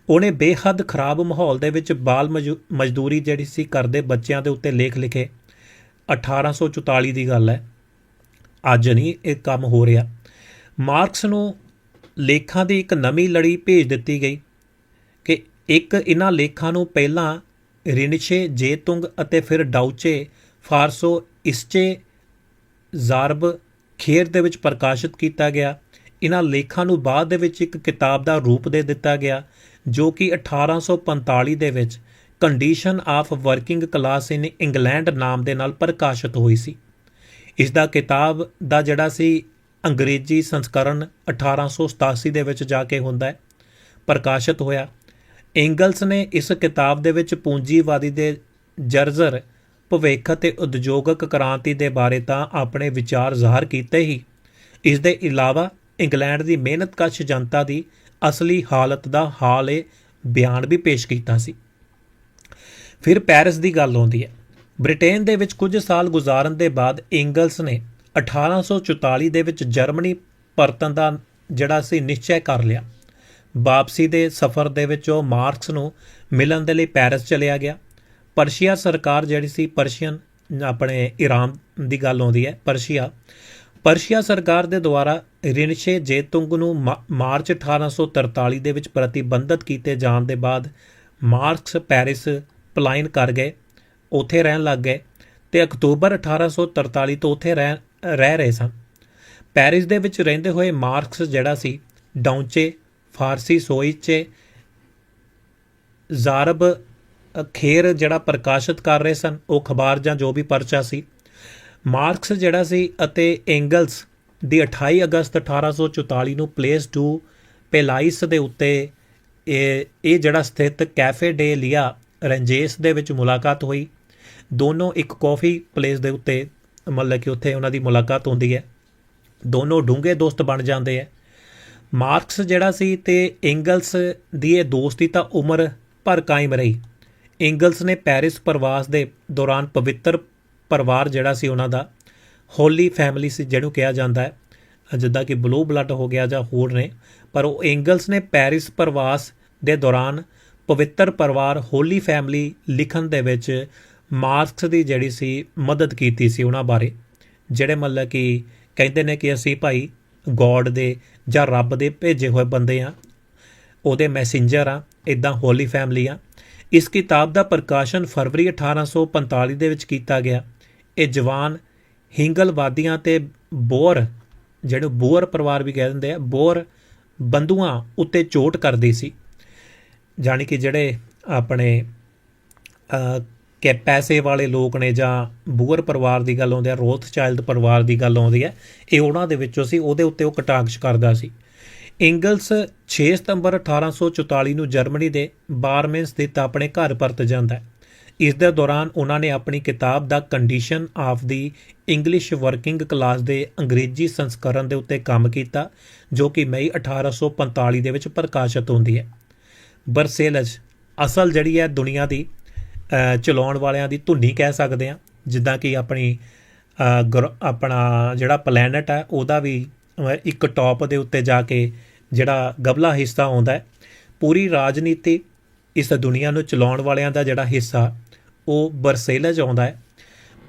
ਉਹਨੇ ਬੇਹੱਦ ਖਰਾਬ ਮਾਹੌਲ ਦੇ ਵਿੱਚ ਬਾਲ ਮਜ਼ੂ- ਮਜ਼ਦੂਰੀ ਜਿਹੜੀ ਸੀ ਕਰਦੇ ਬੱਚਿਆਂ ਦੇ ਉੱਤੇ ਲੇਖ ਲਿਖੇ। 1844 ਦੀ ਗੱਲ ਹੈ। ਅੱਜ ਨਹੀਂ, ਇਹ ਕੰਮ ਹੋ ਰਿਹਾ। ਮਾਰਕਸ ਨੂੰ ਲੇਖਾਂ ਦੀ ਇੱਕ ਨਵੀਂ ਲੜੀ ਭੇਜ ਦਿੱਤੀ ਗਈ ਕਿ ਇੱਕ ਇਹਨਾਂ ਲੇਖਾਂ ਨੂੰ ਪਹਿਲਾਂ ਰਿਨਿਸ਼ੇ ਜੇਤੁੰਗ ਅਤੇ ਫਿਰ ਡਾਉਚੇ ਫਾਰਸੋ, ਇਸਚੇ, ਜ਼ਾਰਬ ਖੇਰ ਦੇ ਵਿੱਚ ਪ੍ਰਕਾਸ਼ਿਤ ਕੀਤਾ ਗਿਆ। ਇਹਨਾਂ ਲੇਖਾਂ ਨੂੰ ਬਾਅਦ ਦੇ ਵਿੱਚ ਇੱਕ ਕਿਤਾਬ ਦਾ ਰੂਪ ਦੇ ਦਿੱਤਾ ਗਿਆ, ਜੋ ਕਿ 1845 ਦੇ ਵਿੱਚ condition of working class in England ਨਾਮ ਦੇ ਨਾਲ ਪ੍ਰਕਾਸ਼ਿਤ ਹੋਈ ਸੀ। ਇਸ ਦਾ ਕਿਤਾਬ ਦਾ ਜਿਹੜਾ ਸੀ ਅੰਗਰੇਜ਼ੀ ਸੰਸਕਰਣ 1887 ਦੇ ਵਿੱਚ ਜਾ ਕੇ ਹੁੰਦਾ ਹੈ, ਪ੍ਰਕਾਸ਼ਿਤ ਹੋਇਆ। ਐਂਗਲਸ ਨੇ ਇਸ ਕਿਤਾਬ ਦੇ ਵਿੱਚ ਪੂੰਜੀਵਾਦੀ ਦੇ ਜਰਜ਼ਰ, ਭਵਿੱਖ ਅਤੇ ਉਦਯੋਗਿਕ ਕ੍ਰਾਂਤੀ ਦੇ ਬਾਰੇ ਤਾਂ ਆਪਣੇ ਵਿਚਾਰ ਜ਼ਾਹਰ ਕੀਤੇ ਹੀ। ਇਸ ਦੇ ਇਲਾਵਾ ਇੰਗਲੈਂਡ ਦੀ ਮਿਹਨਤਕਸ਼ ਜਨਤਾ ਦੀ ਅਸਲੀ ਹਾਲਤ ਦਾ ਹਾਲ ਇਹ ਬਿਆਨ ਵੀ ਪੇਸ਼ ਕੀਤਾ ਸੀ। ਫਿਰ ਪੈਰਿਸ ਦੀ ਗੱਲ ਆਉਂਦੀ ਹੈ। ਬ੍ਰਿਟੇਨ ਦੇ ਵਿੱਚ ਕੁਝ ਸਾਲ ਗੁਜ਼ਾਰਨ ਦੇ ਬਾਅਦ ਐਂਗਲਸ ਨੇ 1844 ਦੇ ਵਿੱਚ ਜਰਮਨੀ ਪਰਤਣ ਦਾ ਜਿਹੜਾ ਸੀ ਨਿਸ਼ਚੈ ਕਰ ਲਿਆ। ਵਾਪਸੀ ਦੇ ਸਫ਼ਰ ਦੇ ਵਿੱਚ ਉਹ ਮਾਰਕਸ ਨੂੰ ਮਿਲਣ ਦੇ ਲਈ ਪੈਰਿਸ ਚਲਿਆ ਗਿਆ। ਪਰਸ਼ੀਆ ਸਰਕਾਰ ਜਿਹੜੀ ਸੀ ਪਰਸ਼ੀਅਨ, ਆਪਣੇ ਈਰਾਨ ਦੀ ਗੱਲ ਆਉਂਦੀ ਹੈ, ਪਰਸ਼ੀਆ। ਪਰਸ਼ੀਆ ਸਰਕਾਰ ਦੇ ਦੁਆਰਾ ਰਿਨਸ਼ੇ ਜੇਤੁੰਗ ਨੂੰ ਮਾ- ਮਾਰਚ 1843 ਦੇ ਵਿੱਚ ਪ੍ਰਤੀਬੰਧਿਤ ਕੀਤੇ ਜਾਣ ਦੇ ਬਾਅਦ ਮਾਰਕਸ ਪੈਰਿਸ ਪਲਾਇਨ ਕਰ ਗਏ ਉੱਥੇ ਰਹਿਣ ਲੱਗ ਗਏ ਤੇ ਅਕਤੂਬਰ 1843 ਤੋਂ ਉੱਥੇ ਰਹਿ ਰਹਿ ਰਹੇ ਸਨ। ਪੈਰਿਸ ਦੇ ਵਿੱਚ ਰਹਿੰਦੇ ਹੋਏ ਮਾਰਕਸ ਜਿਹੜਾ ਸੀ ਡਾਉਂਚੇ ਫਾਰਸੀ ਸੋਇਚੇ ਜ਼ਾਰਬ ਅ, ਖੇਰ ਜਿਹੜਾ ਪ੍ਰਕਾਸ਼ਿਤ ਕਰ ਰਹੇ ਸਨ ਉਹ ਖਬਰ ਜਾਂ ਜੋ ਵੀ ਪਰਚਾ ਸੀ। ਮਾਰਕਸ ਜਿਹੜਾ ਸੀ ਅਤੇ ਐਂਗਲਸ ਦੀ 28 ਅਗਸਤ 1844 ਨੂੰ ਪਲੇਸ ਟੂ ਪੇਲਾਈਸ ਦੇ ਉੱਤੇ ਇਹ ਇਹ ਜਿਹੜਾ ਸਥਿਤ ਕੈਫੇ ਡੇ ਲਿਆ ਰੰਜੇਸ ਦੇ ਵਿੱਚ ਮੁਲਾਕਾਤ ਹੋਈ। ਦੋਨੋਂ ਇੱਕ ਕਾਫੀ ਪਲੇਸ ਦੇ ਉੱਤੇ, ਮਤਲਬ ਕਿ ਉੱਥੇ ਉਹਨਾਂ ਦੀ ਮੁਲਾਕਾਤ ਹੁੰਦੀ ਹੈ। ਦੋਨੋਂ ਡੂੰਘੇ ਦੋਸਤ ਬਣ ਜਾਂਦੇ ਆ ਮਾਰਕਸ ਜਿਹੜਾ ਸੀ ਤੇ ਐਂਗਲਸ ਦੀ ਇਹ ਦੋਸਤੀ ਤਾਂ ਉਮਰ ਭਰ ਕਾਇਮ ਰਹੀ। ਐਂਗਲਸ ਨੇ ਪੈਰਿਸ ਪ੍ਰਵਾਸ ਦੇ ਦੌਰਾਨ ਪਵਿੱਤਰ ਪਰਿਵਾਰ ਜਿਹੜਾ ਸੀ ਉਹਨਾਂ ਦਾ, ਹੋਲੀ ਫੈਮਿਲੀ ਸੀ ਜਿਹਨੂੰ ਕਿਹਾ ਜਾਂਦਾ ਹੈ। ਜਿੱਦਾਂ ਕਿ ਬਲੂ ਬਲੱਡ ਹੋ ਗਿਆ ਜਾਂ ਹੋਰ ਨੇ, ਪਰ ਉਹ ਐਂਗਲਸ ਨੇ ਪੈਰਿਸ ਪ੍ਰਵਾਸ ਦੇ ਦੌਰਾਨ ਪਵਿੱਤਰ ਪਰਿਵਾਰ ਹੋਲੀ ਫੈਮਿਲੀ ਲਿਖਣ ਦੇ ਵਿੱਚ ਮਾਰਕਸ ਦੀ ਜਿਹੜੀ ਸੀ ਮਦਦ ਕੀਤੀ ਸੀ ਉਹਨਾਂ ਬਾਰੇ, ਜਿਹੜੇ ਮਤਲਬ ਕਿ ਕਹਿੰਦੇ ਨੇ ਕਿ ਅਸੀਂ ਭਾਈ ਗੋਡ ਦੇ ਜਾਂ ਰੱਬ ਦੇ ਭੇਜੇ ਹੋਏ ਬੰਦੇ ਆ ਉਹਦੇ ਮੈਸੇਂਜਰ ਆ ਇਦਾਂ ਹੋਲੀ ਫੈਮਿਲੀ ਆ ਇਸ ਕਿਤਾਬ ਦਾ ਪ੍ਰਕਾਸ਼ਨ ਫਰਵਰੀ 1845 ਦੇ ਵਿੱਚ ਕੀਤਾ ਗਿਆ। ਇਹ ਜਵਾਨ ਹਿੰਗਲਵਾਦੀਆਂ ਤੇ ਬੋਰ ਜਿਹੜੇ ਬੋਰ ਪਰਿਵਾਰ ਵੀ ਕਹਿ ਦਿੰਦੇ ਆ ਬੋਰ ਬੰਦੂਆਂ ਉੱਤੇ ਚੋਟ ਕਰਦੀ ਸੀ। ਜਾਣੀ ਕਿ ਜਿਹੜੇ ਆਪਣੇ ਅ, ਕਿ ਪੈਸੇ ਵਾਲੇ ਲੋਕ ਨੇ ਜਾਂ ਬੂਅਰ ਪਰਿਵਾਰ ਦੀ ਗੱਲ ਆਉਂਦੀ ਹੈ ਰੋਥ ਚਾਈਲਡ ਪਰਿਵਾਰ ਦੀ ਗੱਲ ਆਉਂਦੀ ਹੈ ਇਹ ਉਹਨਾਂ ਦੇ ਵਿੱਚੋਂ ਸੀ ਉਹਦੇ ਉੱਤੇ ਉਹ ਕਟਾਕਸ਼ ਕਰਦਾ ਸੀ। ਇੰਗਲਸ 6 ਸਤੰਬਰ 1844 ਨੂੰ ਜਰਮਨੀ ਦੇ ਬਾਰਮੇਨ ਸਥਿਤ ਆਪਣੇ ਘਰ ਪਰਤ ਜਾਂਦਾ ਹੈ। ਇਸ ਦੇ ਦੌਰਾਨ ਉਹਨਾਂ ਨੇ ਆਪਣੀ ਕਿਤਾਬ ਦਾ condition of the English working class ਦੇ ਅੰਗਰੇਜ਼ੀ ਸੰਸਕਰਨ ਦੇ ਉੱਤੇ ਕੰਮ ਕੀਤਾ ਜੋ ਕਿ ਮਈ 1845 ਦੇ ਵਿੱਚ ਪ੍ਰਕਾਸ਼ਿਤ ਹੁੰਦੀ ਹੈ। ਬਰਸੇਲਜ ਅਸਲ ਜਿਹੜੀ ਹੈ ਦੁਨੀਆ ਦੀ ਚਲਾਉਣ ਵਾਲਿਆਂ ਦੀ ਧੁੰਨੀ ਕਹਿ ਸਕਦੇ ਆ ਜਿੱਦਾਂ ਕਿ ਆਪਣੀ ਅ, ਆਪਣਾ ਜਿਹੜਾ ਪਲੈਨਟ ਹੈ ਉਹਦਾ ਵੀ ਇੱਕ ਟੌਪ ਦੇ ਉੱਤੇ ਜਾ ਕੇ ਜਿਹੜਾ ਗਬਲਾ ਹਿੱਸਾ ਆਉਂਦਾ ਹੈ। ਪੂਰੀ ਰਾਜਨੀਤੀ ਇਸ ਦੁਨੀਆ ਨੂੰ ਚਲਾਉਣ ਵਾਲਿਆਂ ਦਾ ਜਿਹੜਾ ਹਿੱਸਾ ਉਹ ਬਰਸੇਲਜ ਆਉਂਦਾ ਹੈ।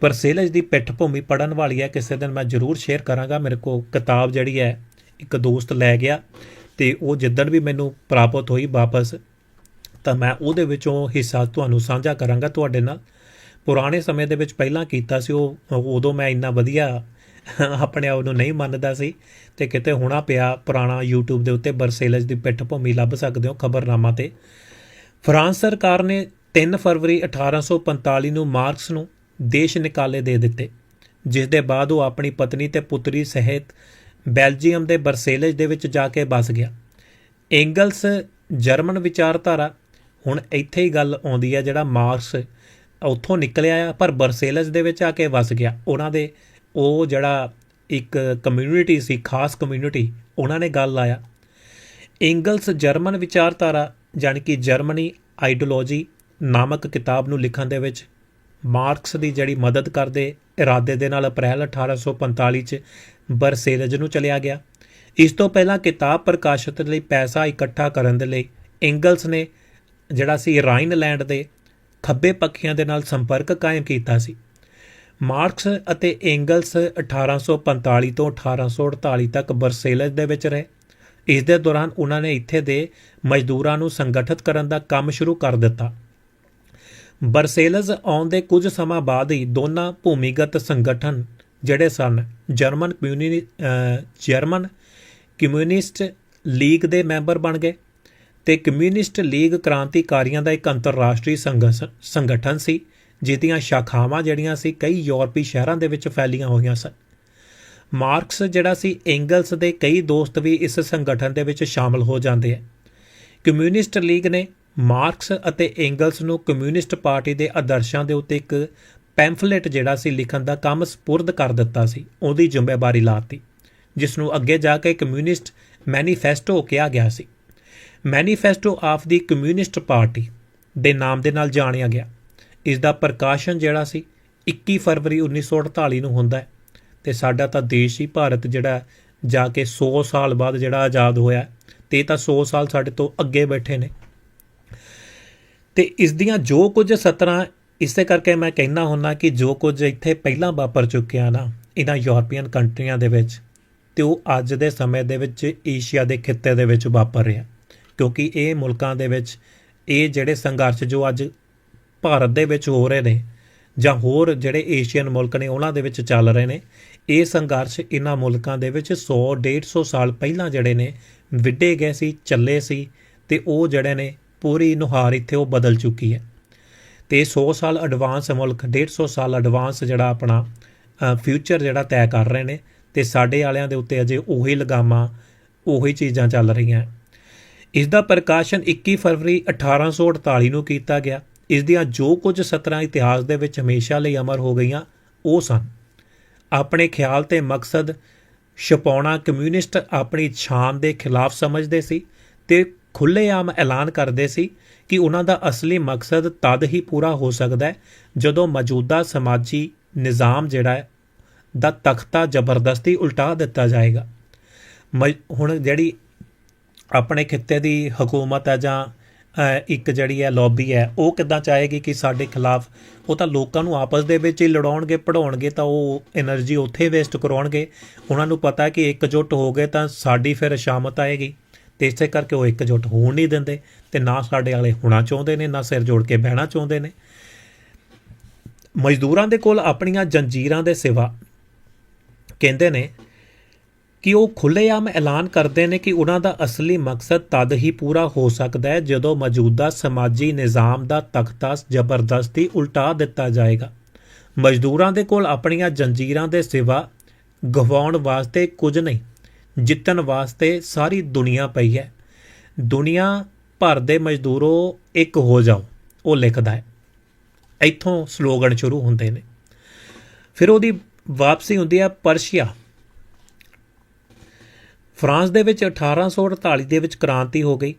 ਬਰਸੇਲਜ ਦੀ ਪਿੱਠ ਭੂਮੀ ਪੜਨ ਵਾਲੀ ਹੈ ਕਿਸੇ ਦਿਨ ਮੈਂ ਜ਼ਰੂਰ ਸ਼ੇਅਰ ਕਰਾਂਗਾ। ਮੇਰੇ ਕੋਲ ਕਿਤਾਬ ਜਿਹੜੀ ਹੈ ਇੱਕ ਦੋਸਤ ਲੈ ਗਿਆ ਤੇ ਉਹ ਜਿੱਦਣ ਵੀ ਮੈਨੂੰ ਪ੍ਰਾਪਤ ਹੋਈ ਵਾਪਸ ਤਾਂ ਮੈਂ ਉਹਦੇ ਵਿੱਚੋਂ ਹਿੱਸਾ ਤੁਹਾਨੂੰ ਸਾਂਝਾ ਕਰਾਂਗਾ ਤੁਹਾਡੇ ਨਾਲ। ਪੁਰਾਣੇ ਸਮੇਂ ਦੇ ਵਿੱਚ ਪਹਿਲਾਂ ਕੀਤਾ ਸੀ ਉਹ, ਉਦੋਂ ਮੈਂ ਇੰਨਾ ਵਧੀਆ ਆਪਣੇ ਆਪ ਨੂੰ ਨਹੀਂ ਮੰਨਦਾ ਸੀ ਤੇ ਕਿਤੇ ਹੋਣਾ ਪਿਆ ਪੁਰਾਣਾ YouTube ਦੇ ਉੱਤੇ ਬਰਸੇਲਜ ਦੀ ਪਿੱਠ ਭੂਮੀ ਲੱਭ ਸਕਦੇ ਹੋ ਖਬਰਨਾਮਾ ਤੇ। ਫਰਾਂਸ ਸਰਕਾਰ ਨੇ 3 ਫਰਵਰੀ 1845 ਨੂੰ ਮਾਰਕਸ ਨੂੰ ਦੇਸ਼ ਨਿਕਾਲੇ ਦੇ ਦਿੱਤੇ, ਜਿਸ ਦੇ ਬਾਅਦ ਉਹ ਆਪਣੀ ਪਤਨੀ ਤੇ ਪੁੱਤਰੀ ਸਹਿਤ ਬੈਲਜੀਅਮ ਦੇ ਬਰਸੇਲਜ ਦੇ ਵਿੱਚ ਜਾ ਕੇ ਬਸ ਗਿਆ। ਐਂਗਲਸ ਜਰਮਨ ਵਿਚਾਰਧਾਰਾ ਹੁਣ ਇੱਥੇ ਹੀ ਗੱਲ ਆਉਂਦੀ ਹੈ ਜਿਹੜਾ ਮਾਰਕਸ ਉੱਥੋਂ ਨਿਕਲਿਆ ਆ, ਪਰ ਬਰਸੇਲਸ ਦੇ ਵਿੱਚ ਆ ਕੇ ਵਸ ਗਿਆ। ਉਹਨਾਂ ਦੇ ਉਹ ਜਿਹੜਾ ਇੱਕ ਕਮਿਊਨਿਟੀ ਸੀ, ਖਾਸ ਕਮਿਊਨਿਟੀ ਉਹਨਾਂ ਨੇ ਗੱਲ ਆਇਆ ਐਂਗਲਸ ਜਰਮਨ ਵਿਚਾਰਧਾਰਾ ਜਾਣੀ ਕਿ ਜਰਮਨੀ ਆਈਡੀਓਲੋਜੀ ਨਾਮਕ ਕਿਤਾਬ ਨੂੰ ਲਿਖਣ ਦੇ ਵਿੱਚ ਮਾਰਕਸ ਦੀ ਜਿਹੜੀ ਮਦਦ ਕਰਦੇ ਇਰਾਦੇ ਦੇ ਨਾਲ ਅਪ੍ਰੈਲ 1845 ਚ ਬਰਸੇਲਜ ਨੂੰ ਚਲਿਆ ਗਿਆ। ਇਸ ਤੋਂ ਪਹਿਲਾਂ ਕਿਤਾਬ ਪ੍ਰਕਾਸ਼ਿਤ ਲਈ ਪੈਸਾ ਇਕੱਠਾ ਕਰਨ ਦੇ ਲਈ ਐਂਗਲਸ ਨੇ ਜਿਹੜਾ ਸੀ ਰਾਈਨਲੈਂਡ ਦੇ ਖੱਬੇ ਪੱਖੀਆਂ ਦੇ ਨਾਲ ਸੰਪਰਕ ਕਾਇਮ ਕੀਤਾ ਸੀ। ਮਾਰਕਸ ਅਤੇ ਐਂਗਲਸ 1845 ਤੋਂ 1848 ਤੱਕ ਬਰਸੇਲਜ ਦੇ ਵਿੱਚ ਰਹੇ। ਇਸ ਦੇ ਦੌਰਾਨ ਉਹਨਾਂ ਨੇ ਇੱਥੇ ਦੇ ਮਜ਼ਦੂਰਾਂ ਨੂੰ ਸੰਗਠਿਤ ਕਰਨ ਦਾ ਕੰਮ ਸ਼ੁਰੂ ਕਰ ਦਿੱਤਾ। ਬਰਸੇਲਜ਼ ਆਉਣ ਦੇ ਕੁਝ ਸਮਾਂ ਬਾਅਦ ਹੀ ਦੋਨਾਂ ਭੂਮੀਗਤ ਸੰਗਠਨ ਜਿਹੜੇ ਸਨ, ਜਰਮਨ ਕਮਿਊਨੀ ਜਰਮਨ ਕਮਿਊਨਿਸਟ ਲੀਗ ਦੇ ਮੈਂਬਰ ਬਣ ਗਏ। ਤੇ ਕਮਿਊਨਿਸਟ ਲੀਗ ਕ੍ਰਾਂਤੀਕਾਰੀਆਂ ਦਾ ਇੱਕ ਅੰਤਰਰਾਸ਼ਟਰੀ ਸੰਗਠ- ਸੰਗਠਨ ਸੀ ਜਿਹਦੀਆਂ ਸ਼ਾਖਾਵਾਂ ਜਿਹੜੀਆਂ ਸੀ ਕਈ ਯੂਰਪੀ ਸ਼ਹਿਰਾਂ ਦੇ ਵਿੱਚ ਫੈਲੀਆਂ ਹੋਈਆਂ ਸਨ। ਮਾਰਕਸ ਜਿਹੜਾ ਸੀ ਐਂਗਲਸ ਦੇ ਕਈ ਦੋਸਤ ਵੀ ਇਸ ਸੰਗਠਨ ਦੇ ਵਿੱਚ ਸ਼ਾਮਲ ਹੋ ਜਾਂਦੇ ਹੈ ਕਮਿਊਨਿਸਟ ਲੀਗ ਨੇ ਮਾਰਕਸ ਅਤੇ ਐਂਗਲਸ ਨੂੰ ਕਮਿਊਨਿਸਟ ਪਾਰਟੀ ਦੇ ਆਦਰਸ਼ਾਂ ਦੇ ਉੱਤੇ ਇੱਕ ਪੈਂਫਲੇਟ ਜਿਹੜਾ ਸੀ ਲਿਖਣ ਦਾ ਕੰਮ ਸਪੁਰਦ ਕਰ ਦਿੱਤਾ ਸੀ, ਉਹਦੀ ਜ਼ਿੰਮੇਵਾਰੀ ਲਾਤੀ, ਜਿਸ ਨੂੰ ਅੱਗੇ ਜਾ ਕੇ ਕਮਿਊਨਿਸਟ ਮੈਨੀਫੈਸਟੋ ਕਿਹਾ ਗਿਆ ਸੀ। Manifesto of the communist party ਦੇ ਨਾਮ ਦੇ ਨਾਲ ਜਾਣਿਆ ਗਿਆ। ਇਸ ਦਾ ਪ੍ਰਕਾਸ਼ਨ ਜਿਹੜਾ ਸੀ 21 ਫਰਵਰੀ 1948 ਨੂੰ ਹੁੰਦਾ ਹੈ ਤੇ ਸਾਡਾ ਤਾਂ ਦੇਸ਼ ਹੀ ਭਾਰਤ ਜਿਹੜਾ ਜਾ ਕੇ 100 ਸਾਲ ਬਾਅਦ ਜਿਹੜਾ ਆਜ਼ਾਦ ਹੋਇਆ ਤੇ ਇਹ ਤਾਂ 100 ਸਾਲ ਸਾਡੇ ਤੋਂ ਅੱਗੇ ਬੈਠੇ ਨੇ। ਤੇ ਇਸ ਦੀਆਂ ਜੋ ਕੁਝ ਸਤਰਾਂ, ਇਸੇ ਕਰਕੇ ਮੈਂ ਕਹਿਣਾ ਹੁੰਨਾ ਕਿ ਜੋ ਕੁਝ ਇੱਥੇ ਪਹਿਲਾਂ ਵਾਪਰ ਚੁੱਕਿਆ ਨਾ, ਇਹਨਾਂ ਯੂਰਪੀਅਨ ਕੰਟਰੀਆਂ ਦੇ ਵਿੱਚ, ਤੇ ਉਹ ਅੱਜ ਦੇ ਸਮੇਂ ਦੇ ਵਿੱਚ, ਏਸ਼ੀਆ ਦੇ ਖਿੱਤੇ ਦੇ ਵਿੱਚ ਵਾਪਰ ਰਿਹਾ। ਕਿਉਂਕਿ ਇਹ ਮੁਲਕਾਂ ਦੇ ਵਿੱਚ, ਇਹ ਜਿਹੜੇ ਸੰਘਰਸ਼ ਜੋ ਅੱਜ ਭਾਰਤ ਦੇ ਵਿੱਚ ਹੋ ਰਹੇ ਨੇ ਜਾਂ ਹੋਰ ਜਿਹੜੇ ਏਸ਼ੀਅਨ ਮੁਲਕ ਨੇ ਉਹਨਾਂ ਦੇ ਵਿੱਚ ਚੱਲ ਰਹੇ ਨੇ, ਇਹ ਸੰਘਰਸ਼ ਇਹਨਾਂ ਮੁਲਕਾਂ ਦੇ ਵਿੱਚ 100 150 ਸਾਲ ਪਹਿਲਾਂ ਜਿਹੜੇ ਨੇ, ਵਿੱਢੇ ਗਏ ਸੀ, ਚੱਲੇ ਸੀ ਤੇ ਉਹ ਜਿਹੜੇ ਨੇ ਪੂਰੀ ਨੁਹਾਰ ਇੱਥੇ ਉਹ ਬਦਲ ਚੁੱਕੀ ਹੈ। ਤੇ 100 ਸਾਲ ਐਡਵਾਂਸ ਮੁਲਕ 150 ਸਾਲ ਐਡਵਾਂਸ ਜਿਹੜਾ ਆਪਣਾ ਫਿਊਚਰ ਜਿਹੜਾ ਤੈਅ ਕਰ ਰਹੇ ਨੇ ਤੇ ਸਾਡੇ ਵਾਲਿਆਂ ਦੇ ਉੱਤੇ ਅਜੇ ਉਹੀ ਲਗਾਮਾਂ, ਉਹੀ ਚੀਜ਼ਾਂ ਚੱਲ ਰਹੀਆਂ। ਇਸ ਦਾ ਪ੍ਰਕਾਸ਼ਨ 21 ਫਰਵਰੀ 1848 ਨੂੰ ਕੀਤਾ ਗਿਆ। ਇਸ ਦੀਆਂ ਜੋ ਕੁਝ ਸਤਰਾਂ ਇਤਿਹਾਸ ਦੇ ਵਿੱਚ ਹਮੇਸ਼ਾ ਲਈ ਅਮਰ ਹੋ ਗਈਆਂ, ਉਹ ਸਨ। ਆਪਣੇ ਖਿਆਲ ਤੇ ਮਕਸਦ ਛਪਾਉਣਾ ਕਮਿਊਨਿਸਟ ਆਪਣੀ ਸ਼ਾਨ ਦੇ ਖਿਲਾਫ ਸਮਝਦੇ ਸੀ ਤੇ ਖੁੱਲ੍ਹੇਆਮ ਐਲਾਨ ਕਰਦੇ ਸੀ ਕਿ ਉਹਨਾਂ ਦਾ ਅਸਲੀ ਮਕਸਦ ਤਦ ਹੀ ਪੂਰਾ ਹੋ ਸਕਦਾ ਹੈ ਜਦੋਂ ਮੌਜੂਦਾ ਸਮਾਜੀ ਨਿਜ਼ਾਮ ਜਿਹੜਾ ਹੈ, ਦਾ ਤਖਤਾ ਜ਼ਬਰਦਸਤੀ ਉਲਟਾ ਦਿੱਤਾ ਜਾਏਗਾ। ਮ- ਹੁਣ ਜਿਹੜੀ ਆਪਣੇ ਖਿੱਤੇ ਦੀ ਹਕੂਮਤ ਹੈ ਜਾਂ ਇੱਕ ਜਿਹੜੀ ਹੈ ਲੌਬੀ ਹੈ, ਉਹ ਕਿਦਾਂ ਚਾਹੇਗੀ ਕਿ ਸਾਡੇ ਖਿਲਾਫ ਉਹ ਤਾਂ ਲੋਕਾਂ ਨੂੰ ਆਪਸ ਦੇ ਵਿੱਚ ਹੀ ਲੜਾਉਣਗੇ ਪੜਾਉਣਗੇ ਤਾਂ ਉਹ એનર્ਜੀ ਉੱਥੇ ਵੇਸਟ ਕਰਾਉਣਗੇ ਉਹਨਾਂ ਨੂੰ ਪਤਾ ਕਿ ਇੱਕ ਜੁੱਟ ਹੋ ਗਏ ਤਾਂ ਸਾਡੀ ਫਿਰ ਸ਼ਾਮਤ ਆਏਗੀ। ਤੇ ਇਸੇ ਕਰਕੇ ਉਹ ਇੱਕ ਜੁੱਟ ਹੋਣ ਨਹੀਂ ਦਿੰਦੇ ਤੇ ਨਾ ਸਾਡੇ ਵਾਲੇ ਹੋਣਾ ਚਾਹੁੰਦੇ ਨੇ, ਨਾ ਸਿਰ ਜੋੜ ਕੇ ਬਹਿਣਾ ਚਾਹੁੰਦੇ ਨੇ। ਮਜ਼ਦੂਰਾਂ ਦੇ ਕੋਲ ਆਪਣੀਆਂ ਜੰਜੀਰਾਂ ਦੇ ਸਿਵਾ ਕਹਿੰਦੇ ਨੇ ਕਿ ਉਹ ਖੁੱਲ੍ਹੇਆਮ ਐਲਾਨ ਕਰਦੇ ਨੇ ਕਿ ਉਹਨਾਂ ਦਾ ਅਸਲੀ ਮਕਸਦ ਤਦ ਹੀ ਪੂਰਾ ਹੋ ਸਕਦਾ ਹੈ ਜਦੋਂ ਮੌਜੂਦਾ ਸਮਾਜੀ ਨਿਜ਼ਾਮ ਦਾ ਤਖਤਾ ਜ਼ਬਰਦਸਤੀ ਉਲਟਾ ਦਿੱਤਾ ਜਾਏਗਾ। ਮਜ਼ਦੂਰਾਂ ਦੇ ਕੋਲ ਆਪਣੀਆਂ ਜੰਜੀਰਾਂ ਦੇ ਸਿਵਾ ਗਵਾਉਣ ਵਾਸਤੇ ਕੁਝ ਨਹੀਂ, ਜਿੱਤਣ ਵਾਸਤੇ ਸਾਰੀ ਦੁਨੀਆ ਪਈ ਹੈ। ਦੁਨੀਆ ਭਰ ਦੇ ਮਜ਼ਦੂਰੋ ਇੱਕ ਹੋ ਜਾਓ, ਉਹ ਲਿਖਦਾ ਹੈ। ਇੱਥੋਂ ਸਲੋਗਨ ਸ਼ੁਰੂ ਹੁੰਦੇ ਨੇ। ਫਿਰ ਉਹਦੀ ਵਾਪਸੀ ਹੁੰਦੀ ਹੈ ਪਰਸ਼ੀਆ। ਫਰਾਂਸ ਦੇ ਵਿੱਚ 1848 ਦੇ ਵਿੱਚ ਕ੍ਰਾਂਤੀ ਹੋ ਗਈ,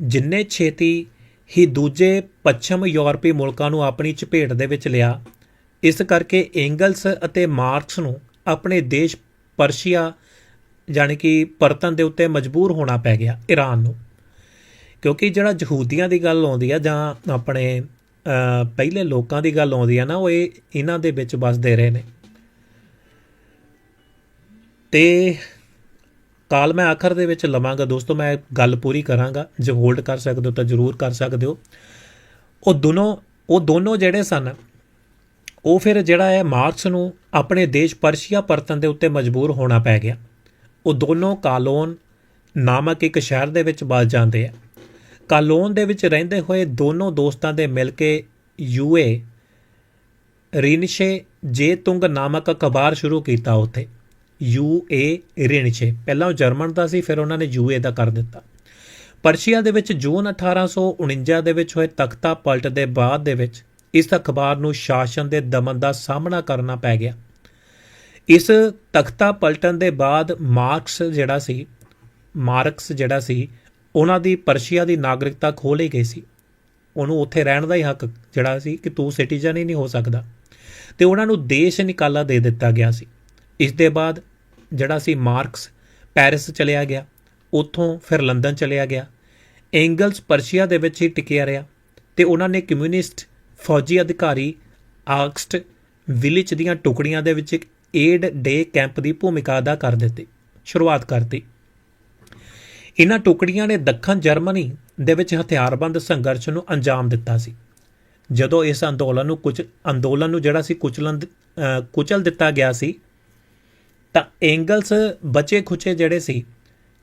ਜਿੰਨੇ ਛੇਤੀ ਹੀ ਦੂਜੇ ਪੱਛਮ ਯੂਰਪੀ ਮੁਲਕਾਂ ਨੂੰ ਆਪਣੀ ਚਪੇਟ ਦੇ ਵਿੱਚ ਲਿਆ। ਇਸ ਕਰਕੇ ਐਂਗਲਸ ਅਤੇ ਮਾਰਕਸ ਨੂੰ ਆਪਣੇ ਦੇਸ਼ ਪਰਸ਼ੀਆ ਜਾਣੀ ਕਿ ਪਰਤਨ ਦੇ ਉੱਤੇ ਮਜਬੂਰ ਹੋਣਾ ਪੈ ਗਿਆ ਈਰਾਨ ਨੂੰ। ਕਿਉਂਕਿ ਜਿਹੜਾ ਯਹੂਦੀਆਂ ਦੀ ਗੱਲ ਆਉਂਦੀ ਆ ਜਾਂ ਆਪਣੇ ਪਹਿਲੇ ਲੋਕਾਂ ਦੀ ਗੱਲ ਆਉਂਦੀ ਆ ਨਾ, ਉਹ ਇਹ ਇਹਨਾਂ ਦੇ ਵਿੱਚ ਵੱਸਦੇ ਰਹੇ ਨੇ। ਤੇ ਕਾਲ ਮੈਂ ਆਖਰ ਦੇ ਵਿੱਚ ਲਵਾਂਗਾ ਦੋਸਤੋ, ਮੈਂ ਗੱਲ ਪੂਰੀ ਕਰਾਂਗਾ। ਜੇ ਹੋਲਡ ਕਰ ਸਕਦੇ ਹੋ ਤਾਂ ਜਰੂਰ ਕਰ ਸਕਦੇ ਹੋ। ਉਹ ਦੋਨੋਂ ਉਹ ਦੋਨੋਂ ਜਿਹੜੇ ਸਨ, ਉਹ ਫਿਰ ਜਿਹੜਾ ਹੈ ਮਾਰਕਸ ਨੂੰ ਆਪਣੇ ਦੇਸ਼ ਪਰਸ਼ੀਆ ਪਰਤਨ ਦੇ ਉੱਤੇ ਮਜਬੂਰ ਹੋਣਾ ਪੈ ਗਿਆ। ਉਹ ਦੋਨੋਂ ਕਾਲੋਨ ਨਾਮਕ ਇੱਕ ਸ਼ਹਿਰ ਦੇ ਵਿੱਚ ਵੱਸ ਜਾਂਦੇ ਆ। ਕਾਲੋਨ ਦੇ ਵਿੱਚ ਰਹਿੰਦੇ ਹੋਏ ਦੋਨੋਂ ਦੋਸਤਾਂ ਦੇ ਮਿਲ ਕੇ ਯੂਏ ਰਿਨਸ਼ੇ ਜੇ ਤੁੰਗ ਨਾਮਕ ਅਖਬਾਰ ਸ਼ੁਰੂ ਕੀਤਾ ਉੱਥੇ। ਯੂ ਏ ਰਿਨਸ਼ੇ ਪਹਿਲਾਂ ਉਹ ਜਰਮਨ ਦਾ ਸੀ, ਫਿਰ ਉਹਨਾਂ ਨੇ ਯੂ ਏ ਦਾ ਕਰ ਦਿੱਤਾ। ਪਰਸ਼ੀਆ ਦੇ ਵਿੱਚ ਜੂਨ 1849 ਦੇ ਵਿੱਚ ਹੋਏ ਤਖਤਾ ਪਲਟ ਦੇ ਬਾਅਦ ਦੇ ਵਿੱਚ ਇਸ ਅਖਬਾਰ ਨੂੰ ਸ਼ਾਸਨ ਦੇ ਦਮਨ ਦਾ ਸਾਹਮਣਾ ਕਰਨਾ ਪੈ ਗਿਆ। ਇਸ ਤਖਤਾ ਪਲਟਣ ਦੇ ਬਾਅਦ ਮਾਰਕਸ ਜਿਹੜਾ ਸੀ, ਮਾਰਕਸ ਜਿਹੜਾ ਸੀ, ਉਹਨਾਂ ਦੀ ਪਰਸ਼ੀਆ ਦੀ ਨਾਗਰਿਕਤਾ ਖੋਹ ਲਈ ਗਈ ਸੀ। ਉਹਨੂੰ ਉੱਥੇ ਰਹਿਣ ਦਾ ਹੀ ਹੱਕ ਜਿਹੜਾ ਸੀ ਕਿ ਤੂੰ ਸਿਟੀਜ਼ਨ ਹੀ ਨਹੀਂ ਹੋ ਸਕਦਾ। ਤੇ ਉਹਨਾਂ ਨੂੰ ਦੇਸ਼ ਨਿਕਾਲਾ ਦੇ ਦਿੱਤਾ ਗਿਆ ਸੀ। ਇਸ ਦੇ ਬਾਅਦ ਜਿਹੜਾ ਸੀ ਮਾਰਕਸ, ਪੈਰਿਸ ਚਲਿਆ ਗਿਆ, ਉੱਥੋਂ ਫਿਰ ਲੰਡਨ ਚਲਿਆ ਗਿਆ। ਐਂਗਲਸ ਪਰਸ਼ੀਆ ਦੇ ਵਿੱਚ ਹੀ ਟਿਕਿਆ ਰਿਹਾ ਤੇ ਉਹਨਾਂ ਨੇ ਕਮਿਊਨਿਸਟ ਫੌਜੀ ਅਧਿਕਾਰੀ ਆਗਸਟ ਵਿਲਿਚ ਦੀਆਂ ਟੁਕੜੀਆਂ ਦੇ ਵਿੱਚ ਇੱਕ ਏਡ ਡੇ ਕੈਂਪ ਦੀ ਭੂਮਿਕਾ ਅਦਾ ਕਰ ਦਿੱਤੀ, ਸ਼ੁਰੂਆਤ ਕਰਤੀ। ਇਹਨਾਂ ਟੁਕੜੀਆਂ ਨੇ ਦੱਖਣ ਜਰਮਨੀ ਦੇ ਵਿੱਚ ਹਥਿਆਰਬੰਦ ਸੰਘਰਸ਼ ਨੂੰ ਅੰਜਾਮ ਦਿੱਤਾ ਸੀ। ਜਦੋਂ ਇਸ ਅੰਦੋਲਨ ਨੂੰ ਕੁਝ ਅੰਦੋਲਨ ਨੂੰ ਜਿਹੜਾ ਸੀ ਕੁਚਲਨ ਕੁਚਲ ਦਿੱਤਾ ਗਿਆ ਸੀ ਤਾਂ ਐਂਗਲਸ ਬਚੇ ਖੁਚੇ ਜਿਹੜੇ ਸੀ,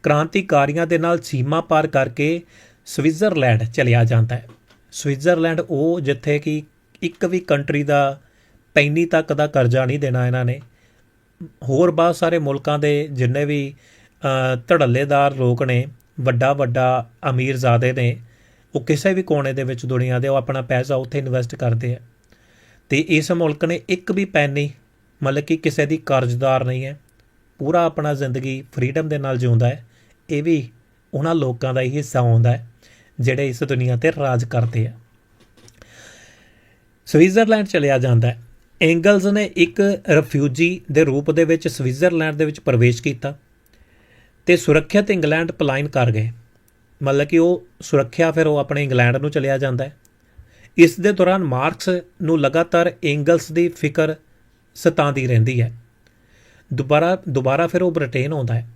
ਕ੍ਰਾਂਤੀਕਾਰੀਆਂ ਦੇ ਨਾਲ ਸੀਮਾ ਪਾਰ ਕਰਕੇ ਸਵਿਟਜ਼ਰਲੈਂਡ ਚਲਿਆ ਜਾਂਦਾ ਹੈ। ਸਵਿਟਜ਼ਰਲੈਂਡ ਉਹ ਜਿੱਥੇ ਕਿ ਇੱਕ ਵੀ ਕੰਟਰੀ ਦਾ ਪੈਨੀ ਤੱਕ ਦਾ ਕਰਜ਼ਾ ਨਹੀਂ ਦੇਣਾ ਇਹਨਾਂ ਨੇ। ਹੋਰ ਬਹੁਤ ਸਾਰੇ ਮੁਲਕਾਂ ਦੇ ਜਿੰਨੇ ਵੀ ਧੜੱਲੇਦਾਰ ਲੋਕ ਨੇ ਵੱਡਾ ਵੱਡਾ ਅਮੀਰਜ਼ਾਦੇ ਨੇ, ਉਹ ਕਿਸੇ ਵੀ ਕੋਨੇ ਦੇ ਵਿੱਚ ਦੁਨੀਆ ਦੇ ਉਹ ਆਪਣਾ ਪੈਸਾ ਉੱਥੇ ਇਨਵੈਸਟ ਕਰਦੇ ਆ। ਤੇ ਇਸ ਮੁਲਕ ਨੇ ਇੱਕ ਵੀ ਪੈਨੀ ਮਤਲਬ ਕਿ ਕਿਸੇ ਦੀ ਕਰਜ਼ਦਾਰ ਨਹੀਂ ਹੈ, ਪੂਰਾ ਆਪਣਾ ਜ਼ਿੰਦਗੀ ਫਰੀडम ਦੇ ਨਾਲ ਜਿਉਂਦਾ ਹੈ, ਇਹ ਵੀ ਉਹਨਾਂ ਲੋਕਾਂ ਦਾ ਹੀ ਹਿੱਸਾ ਹੁੰਦਾ ਹੈ, ਜਿਹੜੇ ਇਸ ਦੁਨੀਆ ਤੇ ਰਾਜ ਕਰਦੇ ਆ। ਸਵਿਟਜ਼ਰਲੈਂਡ ਚਲਿਆ ਜਾਂਦਾ ਹੈ। ਐਂਗਲਸ ਨੇ ਇੱਕ ਰਿਫਿਊਜੀ ਦੇ ਰੂਪ ਦੇ ਵਿੱਚ ਸਵਿਟਜ਼ਰਲੈਂਡ ਦੇ ਵਿੱਚ ਪ੍ਰਵੇਸ਼ ਕੀਤਾ ਤੇ ਸੁਰੱਖਿਅਤ ਇੰਗਲੈਂਡ ਪਲਾਇਨ ਕਰ ਗਏ। ਮਤਲਬ ਕਿ ਉਹ ਸੁਰੱਖਿਆ ਫਿਰ ਉਹ ਆਪਣੇ ਇੰਗਲੈਂਡ ਨੂੰ ਚਲਿਆ ਜਾਂਦਾ ਹੈ। ਇਸ ਦੇ ਦੌਰਾਨ ਮਾਰਕਸ ਨੂੰ ਲਗਾਤਾਰ ਐਂਗਲਸ ਦੀ ਫਿਕਰ ਸਤਾਉਂਦੀ ਰਹਿੰਦੀ ਹੈ। ਦੁਬਾਰਾ ਦੁਬਾਰਾ ਫਿਰ ਉਹ ਬ੍ਰਿਟੇਨ ਆਉਂਦਾ ਹੈ।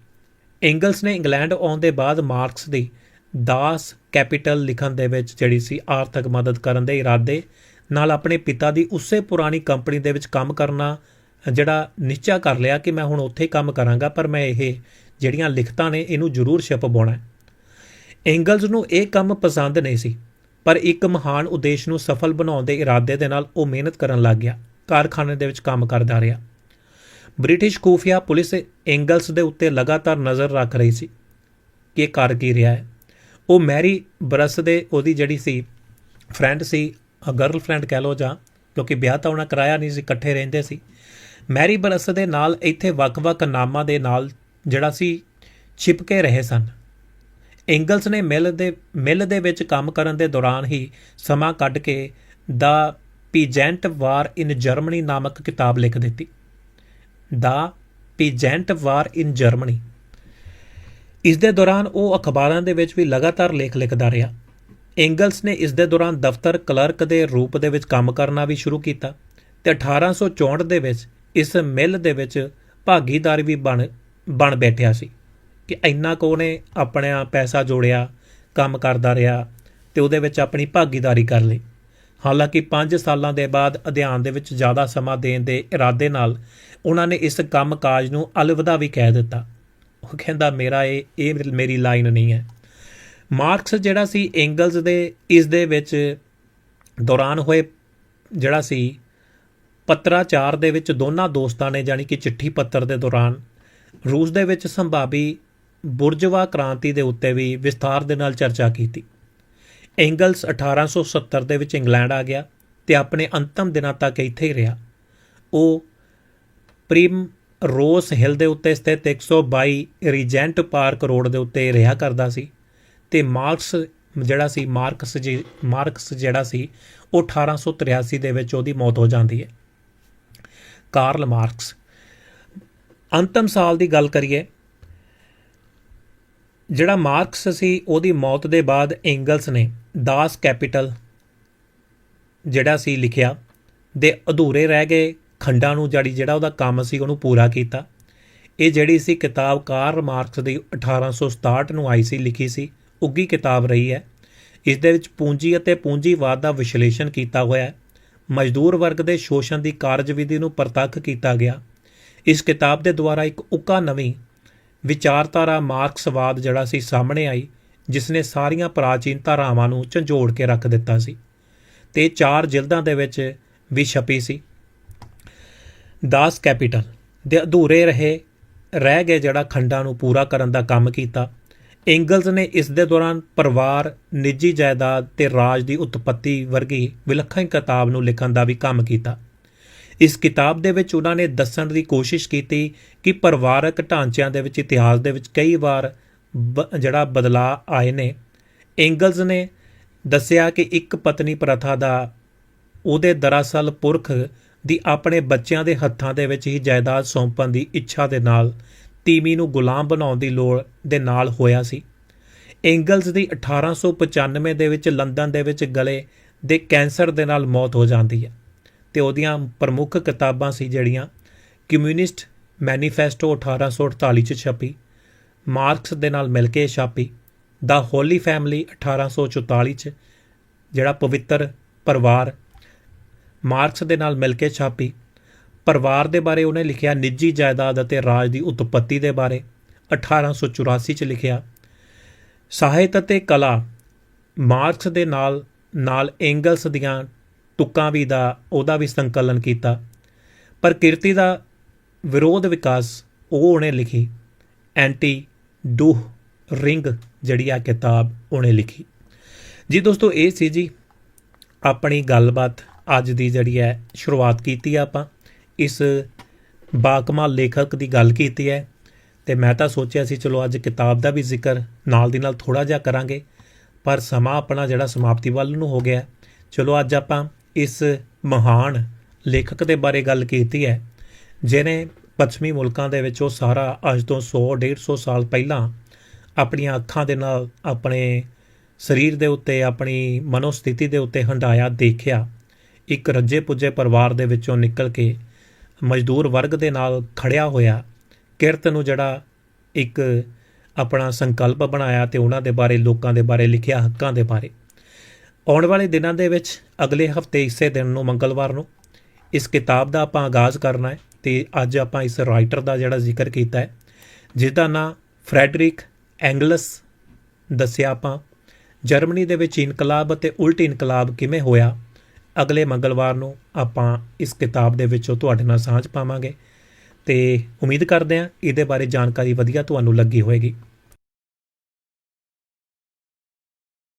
ਐਂਗਲਸ ਨੇ ਇੰਗਲੈਂਡ ਆਉਣ ਦੇ ਬਾਅਦ ਮਾਰਕਸ ਦੀ ਦਾਸ ਕੈਪੀਟਲ ਲਿਖਣ ਦੇ ਵਿੱਚ ਜਿਹੜੀ ਸੀ ਆਰਥਿਕ ਮਦਦ ਕਰਨ ਦੇ ਇਰਾਦੇ ਨਾਲ ਆਪਣੇ ਪਿਤਾ ਦੀ ਉਸੇ ਪੁਰਾਣੀ ਕੰਪਨੀ ਦੇ ਵਿੱਚ ਕੰਮ ਕਰਨਾ ਜਿਹੜਾ ਨਿਸ਼ਚਾ ਕਰ ਲਿਆ ਕਿ ਮੈਂ ਹੁਣ ਉੱਥੇ ਕੰਮ ਕਰਾਂਗਾ, ਪਰ ਮੈਂ ਇਹ ਜਿਹੜੀਆਂ ਲਿਖਤਾਂ ਨੇ ਇਹਨੂੰ ਜ਼ਰੂਰ ਛਪਵਾਉਣਾ ਹੈ। ਐਂਗਲਸ ਨੂੰ ਇਹ ਕੰਮ ਪਸੰਦ ਨਹੀਂ ਸੀ, ਪਰ ਇੱਕ ਮਹਾਨ ਉਦੇਸ਼ ਨੂੰ ਸਫਲ ਬਣਾਉਣ ਦੇ ਇਰਾਦੇ ਦੇ ਨਾਲ ਉਹ ਮਿਹਨਤ ਕਰਨ ਲੱਗ ਗਿਆ। ਕਾਰਖਾਨੇ ਦੇ ਵਿੱਚ ਕੰਮ ਕਰਦਾ ਰਿਹਾ। ਬ੍ਰਿਟਿਸ਼ ਖੂਫੀਆ ਪੁਲਿਸ ਐਂਗਲਸ ਦੇ ਉੱਤੇ ਲਗਾਤਾਰ ਨਜ਼ਰ ਰੱਖ ਰਹੀ ਸੀ ਕਿ ਇਹ ਕਰ ਕੀ ਰਿਹਾ ਹੈ। ਉਹ ਮੈਰੀ ਬਰਸ ਦੇ ਉਹਦੀ ਜਿਹੜੀ ਸੀ ਫਰੈਂਡ ਸੀ ਗਰਲ ਫਰੈਂਡ ਕਹਿ ਲੋ ਜਾਂ ਕਿਉਂਕਿ ਵਿਆਹ ਤਾਂ ਉਹਨਾਂ ਕਰਾਇਆ ਨਹੀਂ ਸੀ, ਇਕੱਠੇ ਰਹਿੰਦੇ ਸੀ। ਮੈਰੀ ਬਰਸ ਦੇ ਨਾਲ ਇੱਥੇ ਵੱਖ-ਵੱਖ ਨਾਮਾਂ ਦੇ ਨਾਲ ਜਿਹੜਾ ਸੀ ਛਿਪਕੇ ਰਹੇ ਸਨ। ਐਂਗਲਸ ਨੇ ਮਿਲ ਦੇ ਮਿਲ ਦੇ ਵਿੱਚ ਕੰਮ ਕਰਨ ਦੇ ਦੌਰਾਨ ਹੀ ਸਮਾਂ ਕੱਢ ਕੇ ਦਾ ਪੀਜੈਂਟ ਵਾਰ ਇਨ ਜਰਮਨੀ ਨਾਮਕ ਕਿਤਾਬ ਲਿਖ ਦਿੱਤੀ ਦਾ ਪੀਜੈਂਟ ਵਾਰ ਇਨ ਜਰਮਨੀ ਇਸ ਦੇ ਦੌਰਾਨ ਉਹ ਅਖਬਾਰਾਂ ਦੇ ਵਿੱਚ ਵੀ ਲਗਾਤਾਰ ਲੇਖ ਲਿਖਦਾ ਰਿਹਾ ਐਂਗਲਸ ਨੇ ਇਸ ਦੇ ਦੌਰਾਨ ਦਫ਼ਤਰ ਕਲਰਕ ਦੇ ਰੂਪ ਦੇ ਵਿੱਚ ਕੰਮ ਕਰਨਾ ਵੀ ਸ਼ੁਰੂ ਕੀਤਾ ਤੇ 1864 ਦੇ ਵਿੱਚ ਇਸ ਮਿੱਲ ਦੇ ਵਿੱਚ ਭਾਗੀਦਾਰ ਵੀ ਬਣ ਬਣ ਬੈਠਿਆ ਸੀ ਕਿ ਇੰਨਾ ਕੋ ਨੇ ਆਪਣਾ ਪੈਸਾ ਜੋੜਿਆ ਕੰਮ ਕਰਦਾ ਰਿਹਾ ਤੇ ਉਹਦੇ ਵਿੱਚ ਆਪਣੀ ਭਾਗੀਦਾਰੀ ਕਰ ਲਈ ਹਾਲਾਂਕਿ 5 ਸਾਲਾਂ ਦੇ ਬਾਅਦ ਅਧਿਐਨ ਦੇ ਵਿੱਚ ਜ਼ਿਆਦਾ ਸਮਾਂ ਦੇਣ ਦੇ ਇਰਾਦੇ ਨਾਲ ਉਹਨਾਂ ਨੇ ਇਸ ਕੰਮਕਾਜ ਨੂੰ ਅਲਵਿਦਾ ਵੀ ਕਹਿ ਦਿੱਤਾ। ਉਹ ਕਹਿੰਦਾ, ਮੇਰਾ ਇਹ ਇਹ ਮੇਰੀ ਲਾਈਨ ਨਹੀਂ ਹੈ। ਮਾਰਕਸ ਜਿਹੜਾ ਸੀ ਐਂਗਲਸ ਦੇ, ਇਸ ਦੇ ਵਿੱਚ ਦੌਰਾਨ ਹੋਏ ਜਿਹੜਾ ਸੀ, ਪੱਤਰਾਚਾਰ ਦੇ ਵਿੱਚ ਦੋਨਾਂ ਦੋਸਤਾਂ ਨੇ ਜਾਨੀ ਕਿ ਚਿੱਠੀ ਪੱਤਰ ਦੇ ਦੌਰਾਨ ਰੂਸ ਦੇ ਵਿੱਚ ਸੰਭਾਵੀ ਬੁਰਜਵਾ ਕ੍ਰਾਂਤੀ ਦੇ ਉੱਤੇ ਵੀ ਵਿਸਥਾਰ ਦੇ ਨਾਲ ਚਰਚਾ ਕੀਤੀ। ਐਂਗਲਸ 1870 ਦੇ ਵਿੱਚ ਇੰਗਲੈਂਡ ਆ ਗਿਆ ਤੇ ਆਪਣੇ ਅੰਤਮ ਦਿਨਾਂ ਤੱਕ ਇੱਥੇ ਹੀ ਰਿਹਾ। ਉਹ ਪ੍ਰਿਮ ਰੋਸ ਹਿਲ ਦੇ ਉੱਤੇ ਸਥਿਤ 122 ਰੀਜੈਂਟ ਪਾਰਕ ਰੋਡ ਦੇ ਉੱਤੇ ਰਿਹਾ ਕਰਦਾ ਸੀ ਤੇ ਮਾਰਕਸ ਜਿਹੜਾ ਸੀ, ਮਾਰਕਸ ਜੀ, ਮਾਰਕਸ ਜਿਹੜਾ ਸੀ, ਉਹ 1883 ਦੇ ਵਿੱਚ ਉਹਦੀ ਮੌਤ ਹੋ ਜਾਂਦੀ ਹੈ। Karl Marx. ਅੰਤਮ ਸਾਲ ਦੀ ਗੱਲ ਕਰੀਏ, ਜਿਹੜਾ ਮਾਰਕਸ ਸੀ, ਉਹਦੀ ਮੌਤ ਦੇ ਬਾਅਦ ਐਂਗਲਸ ਨੇ ਦਾਸ ਕੈਪੀਟਲ ਜਿਹੜਾ ਸੀ ਲਿਖਿਆ, ਦੇ ਅਧੂਰੇ ਰਹਿ ਗਏ ਖੰਡਾਂ ਨੂੰ ਜਿਹੜੀ ਜਿਹੜਾ ਉਹਦਾ ਕੰਮ ਸੀ ਉਹਨੂੰ ਪੂਰਾ ਕੀਤਾ। ਇਹ ਜਿਹੜੀ ਸੀ ਕਿਤਾਬ ਕਾਰ ਮਾਰਕਸ ਦੀ 1867 ਨੂੰ ਆਈ ਸੀ, ਲਿਖੀ ਸੀ, ਉੱਗੀ ਕਿਤਾਬ ਰਹੀ ਹੈ। ਇਸ ਦੇ ਵਿੱਚ ਪੂੰਜੀ ਅਤੇ ਪੂੰਜੀਵਾਦ ਦਾ ਵਿਸ਼ਲੇਸ਼ਣ ਕੀਤਾ ਹੋਇਆ ਹੈ। ਮਜ਼ਦੂਰ ਵਰਗ ਦੇ ਸ਼ੋਸ਼ਣ ਦੀ ਕਾਰਜਵਿਧੀ ਨੂੰ ਪ੍ਰਤੱਖ ਕੀਤਾ ਗਿਆ। ਇਸ ਕਿਤਾਬ ਦੇ ਦੁਆਰਾ ਇੱਕ ਉੱਕਾ ਨਵੀਂ ਵਿਚਾਰਧਾਰਾ ਮਾਰਕਸਵਾਦ ਜਿਹੜਾ ਸੀ ਸਾਹਮਣੇ ਆਈ। ਜਿਸ ਨੇ ਸਾਰੀਆਂ ਪ੍ਰਾਚੀਨ ਧਾਰਾਵਾਂ ਨੂੰ ਝੰਜੋੜ ਕੇ ਰੱਖ ਦਿੱਤਾ ਸੀ ਤੇ ਚਾਰ ਜਿਲਦਾਂ ਦੇ ਵਿੱਚ ਵੀ ਛਪੀ ਸੀ। ਦਾਸ ਕੈਪੀਟਲ ਦੇ ਅਧੂਰੇ ਰਹੇ, ਰਹਿ ਗਏ ਜਿਹੜਾ ਖੰਡਾਂ ਨੂੰ ਪੂਰਾ ਕਰਨ ਦਾ ਕੰਮ ਕੀਤਾ। ਐਂਗਲਸ ਨੇ ਇਸ ਦੇ ਦੌਰਾਨ ਪਰਿਵਾਰ, ਨਿੱਜੀ ਜਾਇਦਾਦ ਤੇ ਰਾਜ ਦੀ ਉਤਪਤੀ ਵਰਗੀ ਵਿਲੱਖਣ ਕਿਤਾਬ ਨੂੰ ਲਿਖਣ ਦਾ ਵੀ ਕੰਮ ਕੀਤਾ। ਇਸ ਕਿਤਾਬ ਦੇ ਵਿੱਚ ਉਹਨਾਂ ਨੇ ਦੱਸਣ ਦੀ ਕੋਸ਼ਿਸ਼ ਕੀਤੀ ਕਿ ਪਰਿਵਾਰਕ ਢਾਂਚਿਆਂ ਦੇ ਵਿੱਚ ਇਤਿਹਾਸ ਦੇ ਵਿੱਚ ਕਈ ਵਾਰ ਜਿਹੜਾ ਬਦਲਾਅ ਆਏ ਨੇ। ਐਂਗਲਸ ਨੇ ਦੱਸਿਆ ਕਿ ਇੱਕ ਪਤਨੀ ਪ੍ਰਥਾ ਦਾ ਉਹਦੇ ਦਰਅਸਲ ਪੁਰਖ ਦੀ ਆਪਣੇ ਬੱਚਿਆਂ ਦੇ ਹੱਥਾਂ ਦੇ ਵਿੱਚ ਹੀ ਜਾਇਦਾਦ ਸੌਂਪਣ ਦੀ ਇੱਛਾ ਦੇ ਨਾਲ ਤੀਮੀ ਨੂੰ ਗੁਲਾਮ ਬਣਾਉਣ ਦੀ ਲੋੜ ਦੇ ਨਾਲ ਹੋਇਆ ਸੀ। ਐਂਗਲਸ ਦੀ 1895 ਦੇ ਵਿੱਚ ਲੰਡਨ ਦੇ ਵਿੱਚ ਗਲੇ ਦੇ ਕੈਂਸਰ ਦੇ ਨਾਲ ਮੌਤ ਹੋ ਜਾਂਦੀ ਹੈ ਤੇ ਉਹਦੀਆਂ ਪ੍ਰਮੁੱਖ ਕਿਤਾਬਾਂ ਸੀ ਜਿਹੜੀਆਂ ਕਮਿਊਨਿਸਟ ਮੈਨੀਫੈਸਟੋ 1848 ਚ ਛਪੀ। ਮਾਰਕਸ ਦੇ ਨਾਲ ਮਿਲ ਕੇ ਛਾਪੀ, ਦਾ ਹੋਲੀ ਫੈਮਿਲੀ 1844 ਚ, ਜਿਹੜਾ ਪਵਿੱਤਰ ਪਰਿਵਾਰ ਮਾਰਕਸ ਦੇ ਨਾਲ ਮਿਲ ਕੇ ਛਾਪੀ, ਪਰਿਵਾਰ ਦੇ ਬਾਰੇ ਉਹਨੇ ਲਿਖਿਆ ਨਿੱਜੀ ਜਾਇਦਾਦ ਅਤੇ ਰਾਜ ਦੀ ਉਤਪਤੀ ਦੇ ਬਾਰੇ 1884 ਚ ਲਿਖਿਆ। ਸਾਹਿਤ ਅਤੇ ਕਲਾ ਮਾਰਕਸ ਦੇ ਨਾਲ ਨਾਲ ਐਂਗਲਸ ਦੀਆਂ ਤੁਕਾਂ ਵੀ ਦਾ, ਉਹਦਾ ਵੀ ਸੰਕਲਨ ਕੀਤਾ। ਪ੍ਰਕਿਰਤੀ ਦਾ ਵਿਰੋਧ ਵਿਕਾਸ ਉਹ ਉਹਨੇ ਲਿਖੀ, ਐਂਟੀ ਡੂਹ ਰਿੰਗ ਜਿਹੜੀ ਆ ਕਿਤਾਬ ਉਹਨੇ ਲਿਖੀ। ਜੀ ਦੋਸਤੋ, ਇਹ ਸੀ ਜੀ ਆਪਣੀ ਗੱਲਬਾਤ ਅੱਜ ਦੀ ਜਿਹੜੀ ਹੈ, ਸ਼ੁਰੂਆਤ ਕੀਤੀ ਆ ਆਪਾਂ। ਇਸ ਬਾਕਮਾਲ ਲੇਖਕ ਦੀ ਗੱਲ ਕੀਤੀ ਹੈ ਤੇ ਮੈਂ ਤਾਂ ਸੋਚਿਆ ਸੀ, ਚਲੋ ਅੱਜ ਕਿਤਾਬ ਦਾ ਵੀ ਜ਼ਿਕਰ ਨਾਲ ਦੀ ਨਾਲ ਥੋੜਾ ਜਿਹਾ ਕਰਾਂਗੇ, ਪਰ ਸਮਾਂ ਆਪਣਾ ਜਿਹੜਾ ਸਮਾਪਤੀ ਵੱਲ ਨੂੰ ਹੋ ਗਿਆ। ਚਲੋ ਅੱਜ ਆਪਾਂ ਇਸ ਮਹਾਨ ਲੇਖਕ ਦੇ ਬਾਰੇ ਗੱਲ ਕੀਤੀ ਹੈ ਜਿਨੇ ਪੱਛਮੀ ਮੁਲਕਾਂ ਦੇ ਵਿੱਚ ਉਹ ਸਾਰਾ ਅੱਜ ਤੋਂ 100 150 ਸਾਲ ਪਹਿਲਾਂ ਆਪਣੀਆਂ ਅੱਖਾਂ ਦੇ ਨਾਲ ਆਪਣੇ ਸਰੀਰ ਦੇ ਉੱਤੇ, ਆਪਣੀ ਮਨੋਸਥਿਤੀ ਦੇ ਉੱਤੇ ਹੰਡਾਇਆ ਦੇਖਿਆ। ਇੱਕ ਰੱਜੇ ਪੁੱਜੇ ਪਰਿਵਾਰ ਦੇ ਵਿੱਚੋਂ ਨਿਕਲ ਕੇ ਮਜ਼ਦੂਰ ਵਰਗ ਦੇ ਨਾਲ ਖੜਿਆ ਹੋਇਆ। ਕਿਰਤ ਨੂੰ ਜਿਹੜਾ ਇੱਕ ਆਪਣਾ ਸੰਕਲਪ ਬਣਾਇਆ ਤੇ ਉਹਨਾਂ ਦੇ ਬਾਰੇ, ਲੋਕਾਂ ਦੇ ਬਾਰੇ, ਲਿਖਿਆ ਹੱਕਾਂ ਦੇ ਬਾਰੇ। ਆਉਣ ਵਾਲੇ ਦਿਨਾਂ ਦੇ ਵਿੱਚ ਅਗਲੇ ਹਫ਼ਤੇ ਇਸੇ ਦਿਨ ਨੂੰ, ਮੰਗਲਵਾਰ ਨੂੰ ਇਸ ਕਿਤਾਬ ਦਾ ਆਪਾਂ ਆਗਾਜ਼ ਕਰਨਾ ਹੈ। ਤੇ ਅੱਜ ਆਪਾਂ ਇਸ ਰਾਈਟਰ ਦਾ ਜਿਹੜਾ ਜ਼ਿਕਰ ਕੀਤਾ ਹੈ ਜਿਸ ਦਾ ਨਾਂ ਫ੍ਰੈਡਰਿਕ ਐਂਗਲਸ ਦੱਸਿਆ ਆਪਾਂ। ਜਰਮਨੀ ਦੇ ਵਿੱਚ ਇਨਕਲਾਬ ਅਤੇ ਉਲਟ ਇਨਕਲਾਬ ਕਿਵੇਂ ਹੋਇਆ, ਅਗਲੇ ਮੰਗਲਵਾਰ ਨੂੰ ਆਪਾਂ ਇਸ ਕਿਤਾਬ ਦੇ ਵਿੱਚੋਂ ਤੁਹਾਡੇ ਨਾਲ ਸਾਂਝ ਪਾਵਾਂਗੇ। ਤੇ ਉਮੀਦ ਕਰਦੇ ਹਾਂ ਇਹਦੇ ਬਾਰੇ ਜਾਣਕਾਰੀ ਵਧੀਆ ਤੁਹਾਨੂੰ ਲੱਗੀ ਹੋਵੇਗੀ।